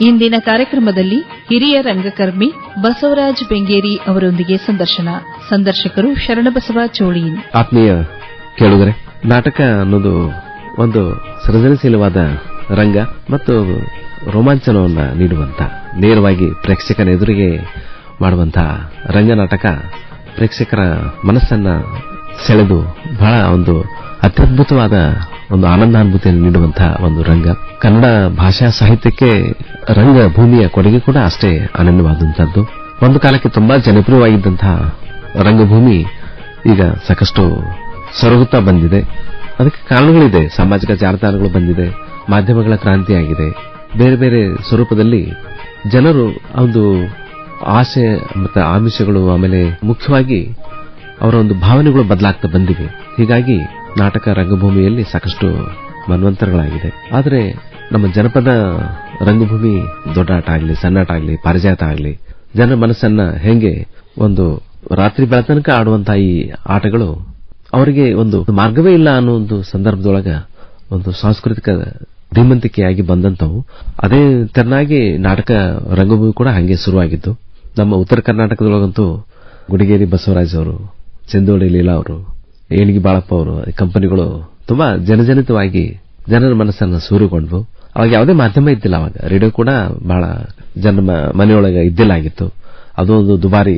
ಇಂದಿನ ಕಾರ್ಯಕ್ರಮದಲ್ಲಿ ಹಿರಿಯ ರಂಗಕರ್ಮಿ ಬಸವರಾಜ್ ಬೆಂಗೇರಿ ಅವರೊಂದಿಗೆ ಸಂದರ್ಶನ. ಸಂದರ್ಶಕರು ಶರಣಬಸವ ಚೋಳಿ ಆತ್ಮೀಯ ಕೇಳಿದರೆ ನಾಟಕ ಅನ್ನೋದು ಒಂದು ಸೃಜನಶೀಲವಾದ ರಂಗ ಮತ್ತು ರೋಮಾಂಚನವನ್ನು ನೀಡುವಂತ, ನೇರವಾಗಿ ಪ್ರೇಕ್ಷಕನ ಎದುರಿಗೆ ಮಾಡುವಂತಹ ರಂಗನಾಟಕ ಪ್ರೇಕ್ಷಕರ ಮನಸ್ಸನ್ನ ಸೆಳೆದು ಬಹಳ ಒಂದು ಅತ್ಯದ್ಭುತವಾದ ಒಂದು ಆನಂದಾನುಭೂತಿಯನ್ನು ನೀಡುವಂತಹ ಒಂದು ರಂಗ. ಕನ್ನಡ ಭಾಷಾ ಸಾಹಿತ್ಯಕ್ಕೆ ರಂಗ ಭೂಮಿಯ ಕೊಡುಗೆ ಕೂಡ ಅಷ್ಟೇ ಅನನ್ಯವಾದಂತಹದ್ದು ಒಂದು ಕಾಲಕ್ಕೆ ತುಂಬಾ ಜನಪ್ರಿಯವಾಗಿದ್ದಂತಹ ರಂಗಭೂಮಿ ಈಗ ಸಾಕಷ್ಟು ಸೊರಗುತ್ತಾ ಬಂದಿದೆ. ಅದಕ್ಕೆ ಕಾರಣಗಳಿದೆ. ಸಾಮಾಜಿಕ ಜಾಲತಾಣಗಳು ಬಂದಿದೆ. ಮಾಧ್ಯಮಗಳ ಕ್ರಾಂತಿಯಾಗಿದೆ ಬೇರೆ ಬೇರೆ ಸ್ವರೂಪದಲ್ಲಿ ಜನರು ಒಂದು ಆಸೆ ಮತ್ತು ಆಮಿಷಗಳು ಆಮೇಲೆ ಮುಖ್ಯವಾಗಿ ಅವರ ಒಂದು ಭಾವನೆಗಳು ಬದಲಾಗ್ತಾ ಬಂದಿವೆ. ಹೀಗಾಗಿ ನಾಟಕ ರಂಗಭೂಮಿಯಲ್ಲಿ ಸಾಕಷ್ಟು ಮನ್ವಂತರಗಳಾಗಿದೆ. ಆದರೆ ನಮ್ಮ ಜನಪದ ರಂಗಭೂಮಿ ದೊಡ್ಡಾಟ ಆಗಲಿ ಸಣ್ಣಾಟ ಆಗಲಿ, ಪಾರಿಜಾತ ಆಗಲಿ ಜನರ ಮನಸ್ಸನ್ನ ಹೆಂಗೆ ಒಂದು ರಾತ್ರಿ ಬೆಳತನಕ ಆಡುವಂತಹ ಈ ಆಟಗಳು ಅವರಿಗೆ ಒಂದು ಮಾರ್ಗವೇ ಇಲ್ಲ ಅನ್ನೋ ಒಂದು ಸಂದರ್ಭದೊಳಗ ಒಂದು ಸಾಂಸ್ಕೃತಿಕ ಧೀಮಂತಿಕೆಯಾಗಿ ಬಂದಂತವು ಅದೇ ತೆರನಾಗಿ ನಾಟಕ ರಂಗಭೂಮಿ ಕೂಡ ಹಾಗೆ ಶುರುವಾಗಿದ್ದು. ನಮ್ಮ ಉತ್ತರ ಕರ್ನಾಟಕದೊಳಗಂತೂ ಗುಡಿಗೇರಿ ಬಸವರಾಜ್ ಅವರು, ಚಂದೋಡಿ ಲೀಲಾ ಅವರು ಏಣಿಗೆ ಬಾಳಪ್ಪ ಅವರು ಕಂಪನಿಗಳು ತುಂಬಾ ಜನಜನಿತವಾಗಿ ಜನರ ಮನಸ್ಸನ್ನು ಸೂರುಗೊಂಡ್ವು ಅವಾಗ ಯಾವುದೇ ಮಾಧ್ಯಮ ಇದ್ದಿಲ್ಲ ಅವಾಗ. ರೇಡಿಯೋ ಕೂಡ ಬಹಳ ಜನ ಮನೆಯೊಳಗೆ ಇದ್ದಿಲ್ಲಾಗಿತ್ತು ಅದು ಒಂದು ದುಬಾರಿ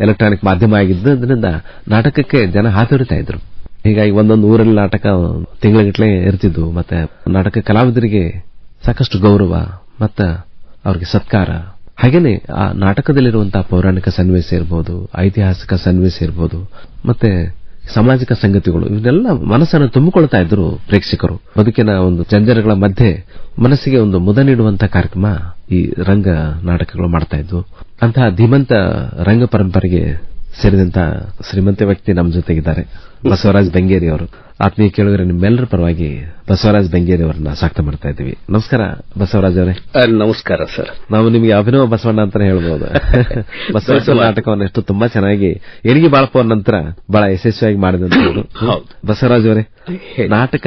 ಎಲೆಕ್ಟ್ರಾನಿಕ್ ಮಾಧ್ಯಮ ಆಗಿದ್ದರಿಂದ ನಾಟಕಕ್ಕೆ ಜನ ಹಾತೊರಿತಾ ಇದ್ರು. ಹೀಗಾಗಿ ಒಂದೊಂದು ಊರಲ್ಲಿ ನಾಟಕ ತಿಂಗಳಗಟ್ಟಲೆ ಇರ್ತಿದ್ವು. ಮತ್ತೆ ನಾಟಕ ಕಲಾವಿದರಿಗೆ ಸಾಕಷ್ಟು ಗೌರವ ಮತ್ತು ಅವರಿಗೆ ಸತ್ಕಾರ. ಹಾಗೇನೆ ಆ ನಾಟಕದಲ್ಲಿರುವಂತಹ ಪೌರಾಣಿಕ ಸನ್ನಿವೇಶ ಇರಬಹುದು ಐತಿಹಾಸಿಕ ಸನ್ನಿವೇಶ ಇರಬಹುದು ಮತ್ತೆ ಸಾಮಾಜಿಕ ಸಂಗತಿಗಳು, ಇವನ್ನೆಲ್ಲ ಮನಸ್ಸನ್ನು ತುಂಬಿಕೊಳ್ತಾ ಇದ್ರು ಪ್ರೇಕ್ಷಕರು. ಬದುಕಿನ ಒಂದು ಜಂಜರಗಳ ಮಧ್ಯೆ ಮನಸ್ಸಿಗೆ ಒಂದು ಮುದ ನೀಡುವಂತಹ ಕಾರ್ಯಕ್ರಮ ಈ ರಂಗ ನಾಟಕಗಳು ಮಾಡ್ತಾ ಇದ್ವು. ಅಂತಹ ಧೀಮಂತ ರಂಗ ಪರಂಪರೆಗೆ ಸೇರಿದಂತ ಶ್ರೀಮಂತ ವ್ಯಕ್ತಿ ನಮ್ಮ ಜೊತೆಗಿದ್ದಾರೆ. ಬಸವರಾಜ್ ಬೆಂಗೇರಿ ಅವರು. ಆತ್ಮೀಯ ಕೇಳಿದ್ರೆ ನಿಮ್ಮೆಲ್ಲರ ಪರವಾಗಿ ಬಸವರಾಜ್ ಬೆಂಗೇರಿ ಅವರನ್ನ ಸಾಕ್ತ ಮಾಡ್ತಾ ಇದ್ದೀವಿ. ನಮಸ್ಕಾರ ಬಸವರಾಜ್ ಅವರೇ. ನಮಸ್ಕಾರ ಸರ್. ನಾವು ನಿಮಗೆ ಅಭಿನವ ಬಸವಣ್ಣ ಅಂತಾನೆ ಹೇಳ್ಬೋದು. ಬಸವರಾಜ ನಾಟಕವನ್ನು ಎಷ್ಟು ತುಂಬಾ ಚೆನ್ನಾಗಿ ಎಣಿಗೆ ಬಾಳಪ್ಪ ನಂತರ ಬಹಳ ಯಶಸ್ವಿಯಾಗಿ ಮಾಡಿದಂತವರು ಬಸವರಾಜ್ ಅವರೇ ನಾಟಕ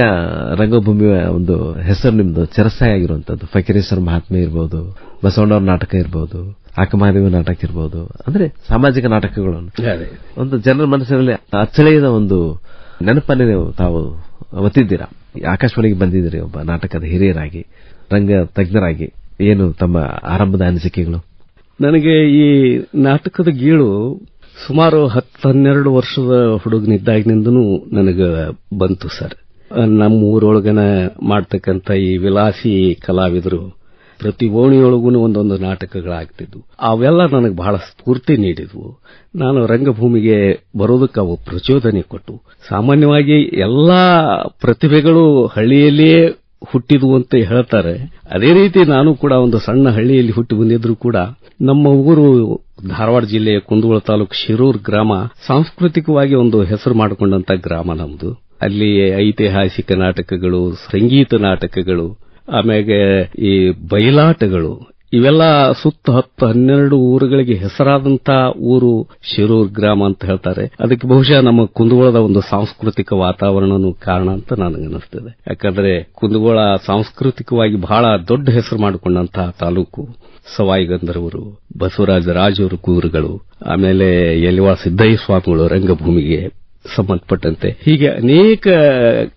ರಂಗಭೂಮಿಯ ಒಂದು ಹೆಸರು ನಿಮ್ದು ಚಿರಸ್ಥಾಯಿಯಾಗಿರುವಂತದ್ದು ಫಕೀರೇಶ್ವರ ಮಹಾತ್ಮೆ ಇರಬಹುದು ಬಸವಣ್ಣವ್ರ ನಾಟಕ ಇರಬಹುದು ಆಕಮಹಾದೇವ ನಾಟಕ ಇರಬಹುದು ಅಂದ್ರೆ ಸಾಮಾಜಿಕ ನಾಟಕಗಳು ಒಂದು ಜನರ ಮನಸ್ಸಿನಲ್ಲಿ ಅಚ್ಚಳಿಯದ ಒಂದು ನೆನಪನ್ನೇ ನೀವು ತಾವು ಒತ್ತಿದ್ದೀರಾ? ಆಕಾಶವಾಣಿಗೆ ಬಂದಿದ್ದೀರಿ ಒಬ್ಬ ನಾಟಕದ ಹಿರಿಯರಾಗಿ ರಂಗ ತಜ್ಞರಾಗಿ. ಏನು ತಮ್ಮ ಆರಂಭದ ಅನಿಸಿಕೆಗಳು? ನನಗೆ ಈ ನಾಟಕದ ಗೀಳು ಸುಮಾರು ಹತ್ತು ಹನ್ನೆರಡು ವರ್ಷದ ಹುಡುಗನಿದ್ದಾಗಿನಿಂದನೂ ನನಗೆ ಬಂತು ಸರ್. ನಮ್ಮ ಊರೊಳಗನ ಮಾಡ್ತಕ್ಕಂಥ ಈ ವಿಲಾಸಿ ಕಲಾವಿದರು ಪ್ರತಿ ಓಣಿಯೊಳಗೂ ಒಂದೊಂದು ನಾಟಕಗಳಾಗ್ತಿದ್ವು. ಅವೆಲ್ಲ ನನಗೆ ಬಹಳ ಸ್ಫೂರ್ತಿ ನೀಡಿದ್ವು. ನಾನು ರಂಗಭೂಮಿಗೆ ಬರೋದಕ್ಕೆ ಅವು ಪ್ರಚೋದನೆ ಕೊಟ್ಟು, ಸಾಮಾನ್ಯವಾಗಿ ಎಲ್ಲಾ ಪ್ರತಿಭೆಗಳು ಹಳ್ಳಿಯಲ್ಲಿಯೇ ಹುಟ್ಟಿದ್ವು ಅಂತ ಹೇಳ್ತಾರೆ. ಅದೇ ರೀತಿ ನಾನು ಕೂಡ ಒಂದು ಸಣ್ಣ ಹಳ್ಳಿಯಲ್ಲಿ ಹುಟ್ಟಿ ಬಂದಿದ್ರು ಕೂಡ, ನಮ್ಮ ಊರು ಧಾರವಾಡ ಜಿಲ್ಲೆಯ ಕುಂದಗೋಳ ತಾಲೂಕು ಶಿರೂರ್ ಗ್ರಾಮ ಸಾಂಸ್ಕೃತಿಕವಾಗಿ ಒಂದು ಹೆಸರು ಮಾಡಿಕೊಂಡಂತ ಗ್ರಾಮ ನಮ್ದು. ಅಲ್ಲಿ ಐತಿಹಾಸಿಕ ನಾಟಕಗಳು, ಸಂಗೀತ ನಾಟಕಗಳು ಆಮೇಲೆ ಈ ಬಯಲಾಟಗಳು, ಇವೆಲ್ಲ ಸುತ್ತ ಹತ್ತು ಹನ್ನೆರಡು ಊರುಗಳಿಗೆ ಹೆಸರಾದಂತ ಊರು ಶಿರೂರ್ ಗ್ರಾಮ ಅಂತ ಹೇಳ್ತಾರೆ. ಅದಕ್ಕೆ ಬಹುಶಃ ನಮ್ಮ ಕುಂದಗೋಳದ ಒಂದು ಸಾಂಸ್ಕೃತಿಕ ವಾತಾವರಣನೂ ಕಾರಣ ಅಂತ ನನಗೆ ನನಗನ್ನಿಸ್ತದೆ ಯಾಕಂದ್ರೆ ಕುಂದಗೋಳ ಸಾಂಸ್ಕೃತಿಕವಾಗಿ ಬಹಳ ದೊಡ್ಡ ಹೆಸರು ಮಾಡಿಕೊಂಡಂತಹ ತಾಲೂಕು. ಸವಾಯಿ ಗಂಧರ್ವರು, ಬಸವರಾಜ ರಾಜವರು ಕೂರುಗಳು, ಆಮೇಲೆ ಯಲಿವಾ ಸಿದ್ದಯ್ಯ ಸ್ವಾಮಿಗಳು ರಂಗಭೂಮಿಗೆ ಸಂಬಂಧಪಟ್ಟಂತೆ ಹೀಗೆ ಅನೇಕ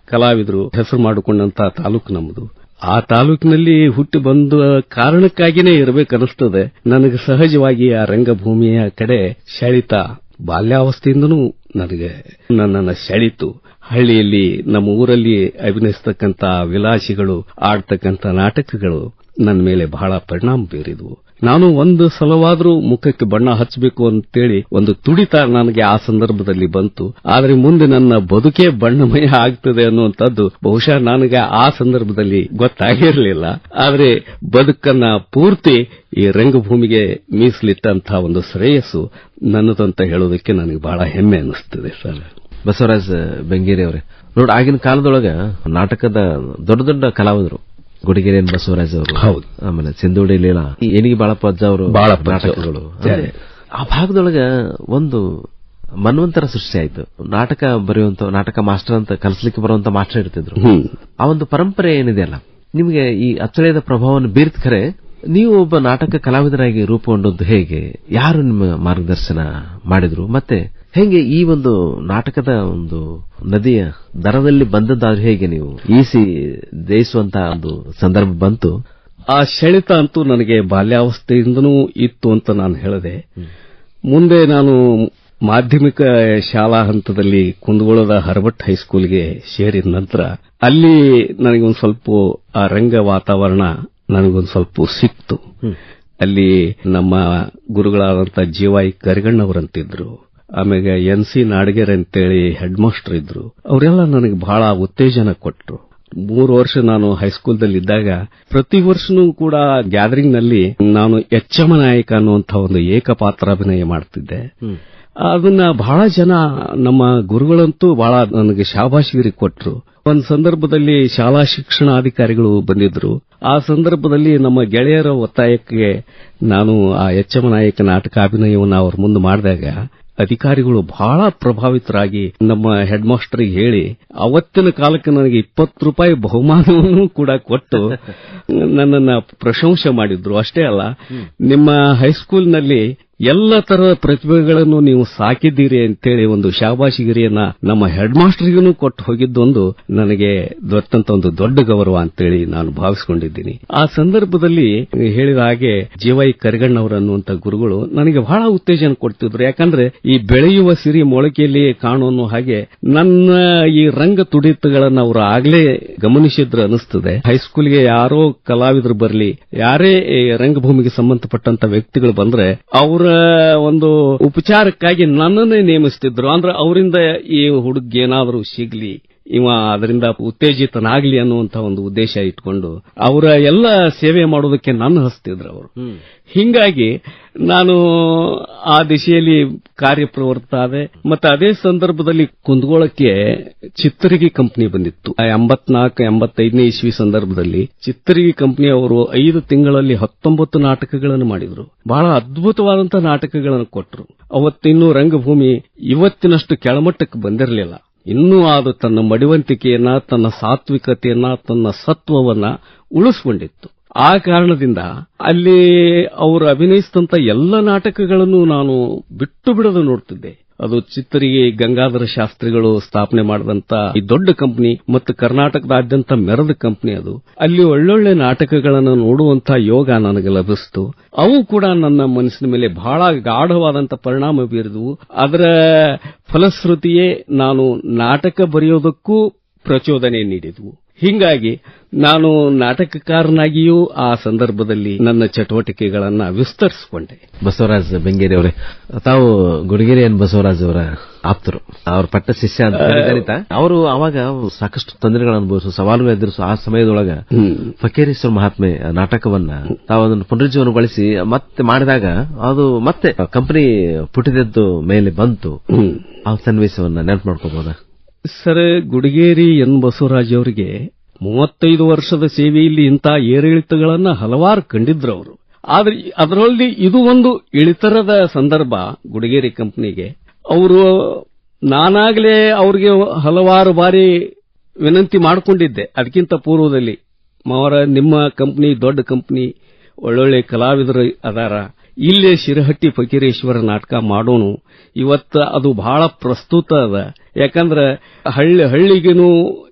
ಕಲಾವಿದರು ಹೆಸರು ಮಾಡಿಕೊಂಡಂತಹ ತಾಲೂಕು ನಮ್ಮದು. ಆ ತಾಲೂಕಿನಲ್ಲಿ ಹುಟ್ಟಿ ಬಂದ ಕಾರಣಕ್ಕಾಗಿನೇ ಇರಬೇಕನ್ನಿಸ್ತದೆ. ನನಗೆ ಸಹಜವಾಗಿ ಆ ರಂಗಭೂಮಿಯ ಕಡೆ ಸೆಳಿತ ಬಾಲ್ಯಾವಸ್ಥೆಯಿಂದನೂ ನನಗೆ ನನ್ನನ್ನು ಸೆಳಿತು ಹಳ್ಳಿಯಲ್ಲಿ ನಮ್ಮ ಊರಲ್ಲಿ ಅಭಿನಯಿಸತಕ್ಕಂಥ ವಿಲಾಸಿಗಳು ಆಡ್ತಕ್ಕಂಥ ನಾಟಕಗಳು ನನ್ನ ಮೇಲೆ ಬಹಳ ಪರಿಣಾಮ ಬೀರಿದ್ವು. ನಾನು ಒಂದು ಸಲವಾದರೂ ಮುಖಕ್ಕೆ ಬಣ್ಣ ಹಚ್ಚಬೇಕು ಅಂತೇಳಿ ಒಂದು ತುಡಿತ ನನಗೆ ಆ ಸಂದರ್ಭದಲ್ಲಿ ಬಂತು. ಆದರೆ ಮುಂದೆ ನನ್ನ ಬದುಕೇ ಬಣ್ಣಮಯ ಆಗ್ತದೆ ಅನ್ನುವಂಥದ್ದು ಬಹುಶಃ ನನಗೆ ಆ ಸಂದರ್ಭದಲ್ಲಿ ಗೊತ್ತಾಗಿರಲಿಲ್ಲ. ಆದರೆ ಬದುಕನ್ನ ಪೂರ್ತಿ ಈ ರಂಗಭೂಮಿಗೆ ಮೀಸಲಿಟ್ಟಂತಹ ಒಂದು ಶ್ರೇಯಸ್ಸು ನನ್ನದಂತ ಹೇಳೋದಕ್ಕೆ ನನಗೆ ಬಹಳ ಹೆಮ್ಮೆ ಅನಿಸ್ತದೆ ಸರ್. ಬಸವರಾಜ್ ಬೆಂಗೇರಿ ಅವರೇ ನೋಡಿ ಆಗಿನ ಕಾಲದೊಳಗ ನಾಟಕದ ದೊಡ್ಡ ದೊಡ್ಡ ಕಲಾವಿದರು. ಗುಡಿಗೆರೆನ್ ಬಸವರಾಜ್ ಅವರು. ಹೌದು. ಆಮೇಲೆ ಸಿಂಧೂಡಿ ಲೀಲಾ. ಏನಿಗೆ ಬಾಳಪ್ಪ ಅಜ್ಜ ಅವರು ನಾಟಕಗಳು. ಆ ಭಾಗದೊಳಗ ಒಂದು ಮನ್ವಂತರ ಸೃಷ್ಟಿ ಆಯ್ತು. ನಾಟಕ ಬರೆಯುವಂತ ನಾಟಕ ಮಾಸ್ಟರ್ ಅಂತ ಕಲಿಸ್ಲಿಕ್ಕೆ ಬರುವಂತ ಮಾಸ್ಟರ್ ಇರ್ತಿದ್ರು. ಆ ಒಂದು ಪರಂಪರೆ ಏನಿದೆ ಅಲ್ಲ ನಿಮಗೆ ಈ ಅಚ್ಚಳಿಯದ ಪ್ರಭಾವವನ್ನು ಬೀರ್ತ್ ಖರೆ ನೀವು ಒಬ್ಬ ನಾಟಕ ಕಲಾವಿದರಾಗಿ ರೂಪುಗೊಂಡದ್ದು ಹೇಗೆ? ಯಾರು ನಿಮ್ಮ ಮಾರ್ಗದರ್ಶನ ಮಾಡಿದ್ರು? ಮತ್ತೆ ಹೇಗೆ ಈ ಒಂದು ನಾಟಕದ ಒಂದು ನದಿಯ ದರದಲ್ಲಿ ಬಂದದ್ದಾದ್ರೂ ಹೇಗೆ ನೀವು ಈಸಿ ದೇಯಿಸುವಂತಹ ಒಂದು ಸಂದರ್ಭ ಬಂತು? ಆ ಸೆಳೆತ ಅಂತೂ ನನಗೆ ಬಾಲ್ಯಾವಸ್ಥೆಯಿಂದನೂ ಇತ್ತು ಅಂತ ನಾನು ಹೇಳಿದೆ ಮುಂದೆ ನಾನು ಮಾಧ್ಯಮಿಕ ಶಾಲಾ ಹಂತದಲ್ಲಿ ಕುಂದಗೋಳದ ಹರಬಟ್ ಹೈಸ್ಕೂಲ್ಗೆ ಸೇರಿದ ನಂತರ ಅಲ್ಲಿ ನನಗೊಂದು ಸ್ವಲ್ಪ ಆ ರಂಗ ವಾತಾವರಣ ನನಗೊಂದು ಸ್ವಲ್ಪ ಸಿಕ್ತು. ಅಲ್ಲಿ ನಮ್ಮ ಗುರುಗಳಾದಂಥ ಜೀವಾಯಿ ಕರಿಗಣ್ಣವರಂತಿದ್ರು. ಆಮೇಲೆ ಎನ್ ಸಿ ನಾಡಗೇರ್ ಅಂತೇಳಿ ಹೆಡ್ ಮಾಸ್ಟರ್ ಇದ್ರು. ಅವರೆಲ್ಲ ನನಗೆ ಬಹಳ ಉತ್ತೇಜನ ಕೊಟ್ಟರು ಮೂರು ವರ್ಷ ನಾನು ಹೈಸ್ಕೂಲ್ದಲ್ಲಿ ಇದ್ದಾಗ ಪ್ರತಿ ವರ್ಷನೂ ಕೂಡ ಗ್ಯಾದರಿಂಗ್ನಲ್ಲಿ ನಾನು ಎಚ್ಚಮ ನಾಯಕ ಅನ್ನುವಂತಹ ಒಂದು ಏಕಪಾತ್ರ ಅಭಿನಯ ಮಾಡ್ತಿದ್ದೆ. ಅದನ್ನ ಬಹಳ ಜನ ನಮ್ಮ ಗುರುಗಳಂತೂ ಬಹಳ ನನಗೆ ಶಾಬಾಶಿಗಿರಿ ಕೊಟ್ಟರು ಒಂದು ಸಂದರ್ಭದಲ್ಲಿ ಶಾಲಾ ಶಿಕ್ಷಣಾಧಿಕಾರಿಗಳು ಬಂದಿದ್ರು. ಆ ಸಂದರ್ಭದಲ್ಲಿ ನಮ್ಮ ಗೆಳೆಯರ ಒತ್ತಾಯಕ್ಕೆ ನಾನು ಆ ಎಚ್ಚಮ ನಾಯಕ ನಾಟಕ ಅಭಿನಯವನ್ನು ಅವ್ರ ಮುಂದೆ ಮಾಡಿದಾಗ ಅಧಿಕಾರಿಗಳು ಬಹಳ ಪ್ರಭಾವಿತರಾಗಿ ನಮ್ಮ ಹೆಡ್ ಮಾಸ್ಟರ್ಗೆ ಹೇಳಿ ಅವತ್ತಿನ ಕಾಲಕ್ಕೆ ನನಗೆ ಇಪ್ಪತ್ತು ರೂಪಾಯಿ ಬಹುಮಾನವನ್ನು ಕೂಡ ಕೊಟ್ಟು ನನ್ನನ್ನು ಪ್ರಶಂಸೆ ಮಾಡಿದ್ರು. ಅಷ್ಟೇ ಅಲ್ಲ ನಿಮ್ಮ ಹೈಸ್ಕೂಲ್ನಲ್ಲಿ ಎಲ್ಲ ತರದ ಪ್ರತಿಭೆಗಳನ್ನು ನೀವು ಸಾಕಿದ್ದೀರಿ ಅಂತೇಳಿ ಒಂದು ಶಾಬಾಶಿಗಿರಿಯನ್ನ ನಮ್ಮ ಹೆಡ್ ಮಾಸ್ಟರ್ಗೂ ಕೊಟ್ಟು ಹೋಗಿದ್ದೊಂದು ನನಗೆ ದೊರೆತಂತ ಒಂದು ದೊಡ್ಡ ಗೌರವ ಅಂತೇಳಿ ನಾನು ಭಾವಿಸಿಕೊಂಡಿದ್ದೀನಿ. ಆ ಸಂದರ್ಭದಲ್ಲಿ ಹೇಳಿದ ಹಾಗೆ ಜೀವೈ ಕರಿಗಣ್ಣವರನ್ನುವಂತ ಗುರುಗಳು ನನಗೆ ಬಹಳ ಉತ್ತೇಜನ ಕೊಡ್ತಿದ್ರು. ಯಾಕಂದ್ರೆ ಈ ಬೆಳೆಯುವ ಸಿರಿ ಮೊಳಕೆಯಲ್ಲಿ ಕಾಣೋನು ಹಾಗೆ ನನ್ನ ಈ ರಂಗ ತುಡಿತಗಳನ್ನು ಅವರು ಆಗ್ಲೇ ಗಮನಿಸಿದ್ರು ಅನಿಸ್ತದೆ ಹೈಸ್ಕೂಲ್ಗೆ ಯಾರೋ ಕಲಾವಿದರು ಬರಲಿ, ಯಾರೇ ರಂಗಭೂಮಿಗೆ ಸಂಬಂಧಪಟ್ಟಂತ ವ್ಯಕ್ತಿಗಳು ಬಂದ್ರೆ ಅವರ ಒಂದು ಉಪಚಾರಕ್ಕಾಗಿ ನನ್ನನ್ನೇ ನೇಮಿಸ್ತಿದ್ರು. ಅಂದ್ರೆ ಅವರಿಂದ ಈ ಹುಡುಗ ಏನಾದರೂ ಸಿಗ್ಲಿ ಇವ ಅದರಿಂದ ಉತ್ತೇಜಿತನಾಗ್ಲಿ ಅನ್ನುವಂತ ಒಂದು ಉದ್ದೇಶ ಇಟ್ಕೊಂಡು ಅವರ ಎಲ್ಲ ಸೇವೆ ಮಾಡೋದಕ್ಕೆ ನನ್ನ ಹಸ್ತಿದ್ರು ಅವರು. ಹಿಂಗಾಗಿ ನಾನು ಆ ದಿಶೆಯಲ್ಲಿ ಕಾರ್ಯಪ್ರವೃತ್ತ ಆದೆ ಮತ್ತೆ ಅದೇ ಸಂದರ್ಭದಲ್ಲಿ ಕುಂದಗೋಳಕ್ಕೆ ಚಿತ್ತರಿಗೆ ಕಂಪನಿ ಬಂದಿತ್ತು. ಎಂಬತ್ನಾಲ್ಕು ಎಂಬತ್ತೈದನೇ ಇಸ್ವಿ ಸಂದರ್ಭದಲ್ಲಿ ಚಿತ್ತರಿಗೆ ಕಂಪನಿ ಅವರು ಐದು ತಿಂಗಳಲ್ಲಿ ಹತ್ತೊಂಬತ್ತು ನಾಟಕಗಳನ್ನು ಮಾಡಿದ್ರು. ಬಹಳ ಅದ್ಭುತವಾದಂತಹ ನಾಟಕಗಳನ್ನು ಕೊಟ್ಟರು ಅವತ್ತಿನ್ನೂ ರಂಗಭೂಮಿ ಇವತ್ತಿನಷ್ಟು ಕೆಳಮಟ್ಟಕ್ಕೆ ಬಂದಿರಲಿಲ್ಲ. ಇನ್ನೂ ಅದು ತನ್ನ ಮಡಿವಂತಿಕೆಯನ್ನ, ತನ್ನ ಸಾತ್ವಿಕತೆಯನ್ನ, ತನ್ನ ಸತ್ವವನ್ನ ಉಳಿಸಿಕೊಂಡಿತ್ತು. ಆ ಕಾರಣದಿಂದ ಅಲ್ಲಿ ಅವರು ಅಭಿನಯಿಸಿದಂತ ಎಲ್ಲ ನಾಟಕಗಳನ್ನು ನಾನು ಬಿಟ್ಟು ಬಿಡದೆ ನೋಡ್ತಿದ್ದೆ. ಅದು ಚಿತ್ತರಿಗೆ ಗಂಗಾಧರ ಶಾಸ್ತ್ರಿಗಳು ಸ್ಥಾಪನೆ ಮಾಡಿದಂತ ಈ ದೊಡ್ಡ ಕಂಪನಿ ಮತ್ತು ಕರ್ನಾಟಕದಾದ್ಯಂತ ಮೆರೆದ ಕಂಪನಿ ಅದು. ಅಲ್ಲಿ ಒಳ್ಳೊಳ್ಳೆ ನಾಟಕಗಳನ್ನು ನೋಡುವಂತ ಯೋಗ ನನಗೆ ಲಭಿಸಿತು. ಅವು ಕೂಡ ನನ್ನ ಮನಸ್ಸಿನ ಮೇಲೆ ಬಹಳ ಗಾಢವಾದಂತ ಪರಿಣಾಮ ಬೀರಿದವು. ಅದರ ಫಲಶ್ರುತಿಯೇ ನಾನು ನಾಟಕ ಬರೆಯೋದಕ್ಕೂ ಪ್ರಚೋದನೆ ನೀಡಿದವು. ಹಿಂಗಾಗಿ ನಾನು ನಾಟಕಕಾರನಾಗಿಯೂ ಆ ಸಂದರ್ಭದಲ್ಲಿ ನನ್ನ ಚಟುವಟಿಕೆಗಳನ್ನು ವಿಸ್ತರಿಸಿಕೊಂಡೆ. ಬಸವರಾಜ್ ಬೆಂಗೇರಿ ಅವರೇ ತಾವು ಗುಡಿಗೆರೆ ಎನ್ ಬಸವರಾಜ್ ಅವರ ಆಪ್ತರು. ಅವ್ರ ಪಟ್ಟ ಶಿಷ್ಯ ಅಂತ ಅವರು ಅವಾಗ ಸಾಕಷ್ಟು ತೊಂದರೆಗಳನ್ನು ಅನುಭವಿಸು ಸವಾಲು ಎದುರಿಸು ಆ ಸಮಯದೊಳಗ ಫಕೀರೇಶ್ವರ ಮಹಾತ್ಮೆ ನಾಟಕವನ್ನ ತಾವು ಅದನ್ನು ಪುನರುಜ್ಜೀವನಗೊಳಿಸಿ ಮತ್ತೆ ಮಾಡಿದಾಗ ಅದು ಮತ್ತೆ ಕಂಪನಿ ಪುಟಿದದ್ದು ಮೇಲೆ ಬಂತು. ಆ ಸನ್ನಿವೇಶವನ್ನ ನೆನಪು ಮಾಡ್ಕೋಬಹುದಾ ಸರ್, ಗುಡಿಗೇರಿ ಎನ್. ಬಸವರಾಜ್ ಅವರಿಗೆ ಮೂವತ್ತೈದು ವರ್ಷದ ಸೇವೆಯಲ್ಲಿ ಇಂಥ ಏರಿಳಿತಗಳನ್ನು ಹಲವಾರು ಕಂಡಿದ್ರು ಅವರು. ಆದ್ರೆ ಅದರಲ್ಲಿ ಇದು ಒಂದು ಇಳಿತರದ ಸಂದರ್ಭ ಗುಡಿಗೇರಿ ಕಂಪನಿಗೆ. ಅವರು ನಾನಾಗಲೇ ಅವ್ರಿಗೆ ಹಲವಾರು ಬಾರಿ ವಿನಂತಿ ಮಾಡಿಕೊಂಡಿದ್ದೆ. ಅದಕ್ಕಿಂತ ಪೂರ್ವದಲ್ಲಿ ಮಾವರ, ನಿಮ್ಮ ಕಂಪನಿ ದೊಡ್ಡ ಕಂಪನಿ, ಒಳ್ಳೊಳ್ಳೆ ಕಲಾವಿದರು ಅದಾರ. ಇಲ್ಲೇ ಶಿರಹಟ್ಟಿ ಫಕೀರೇಶ್ವರ ನಾಟಕ ಮಾಡೋಣ ಇವತ್ತು ಅದು ಬಹಳ ಪ್ರಸ್ತುತ ಅದ. ಯಾಕಂದ್ರೆ ಹಳ್ಳಿ ಹಳ್ಳಿಗೇನು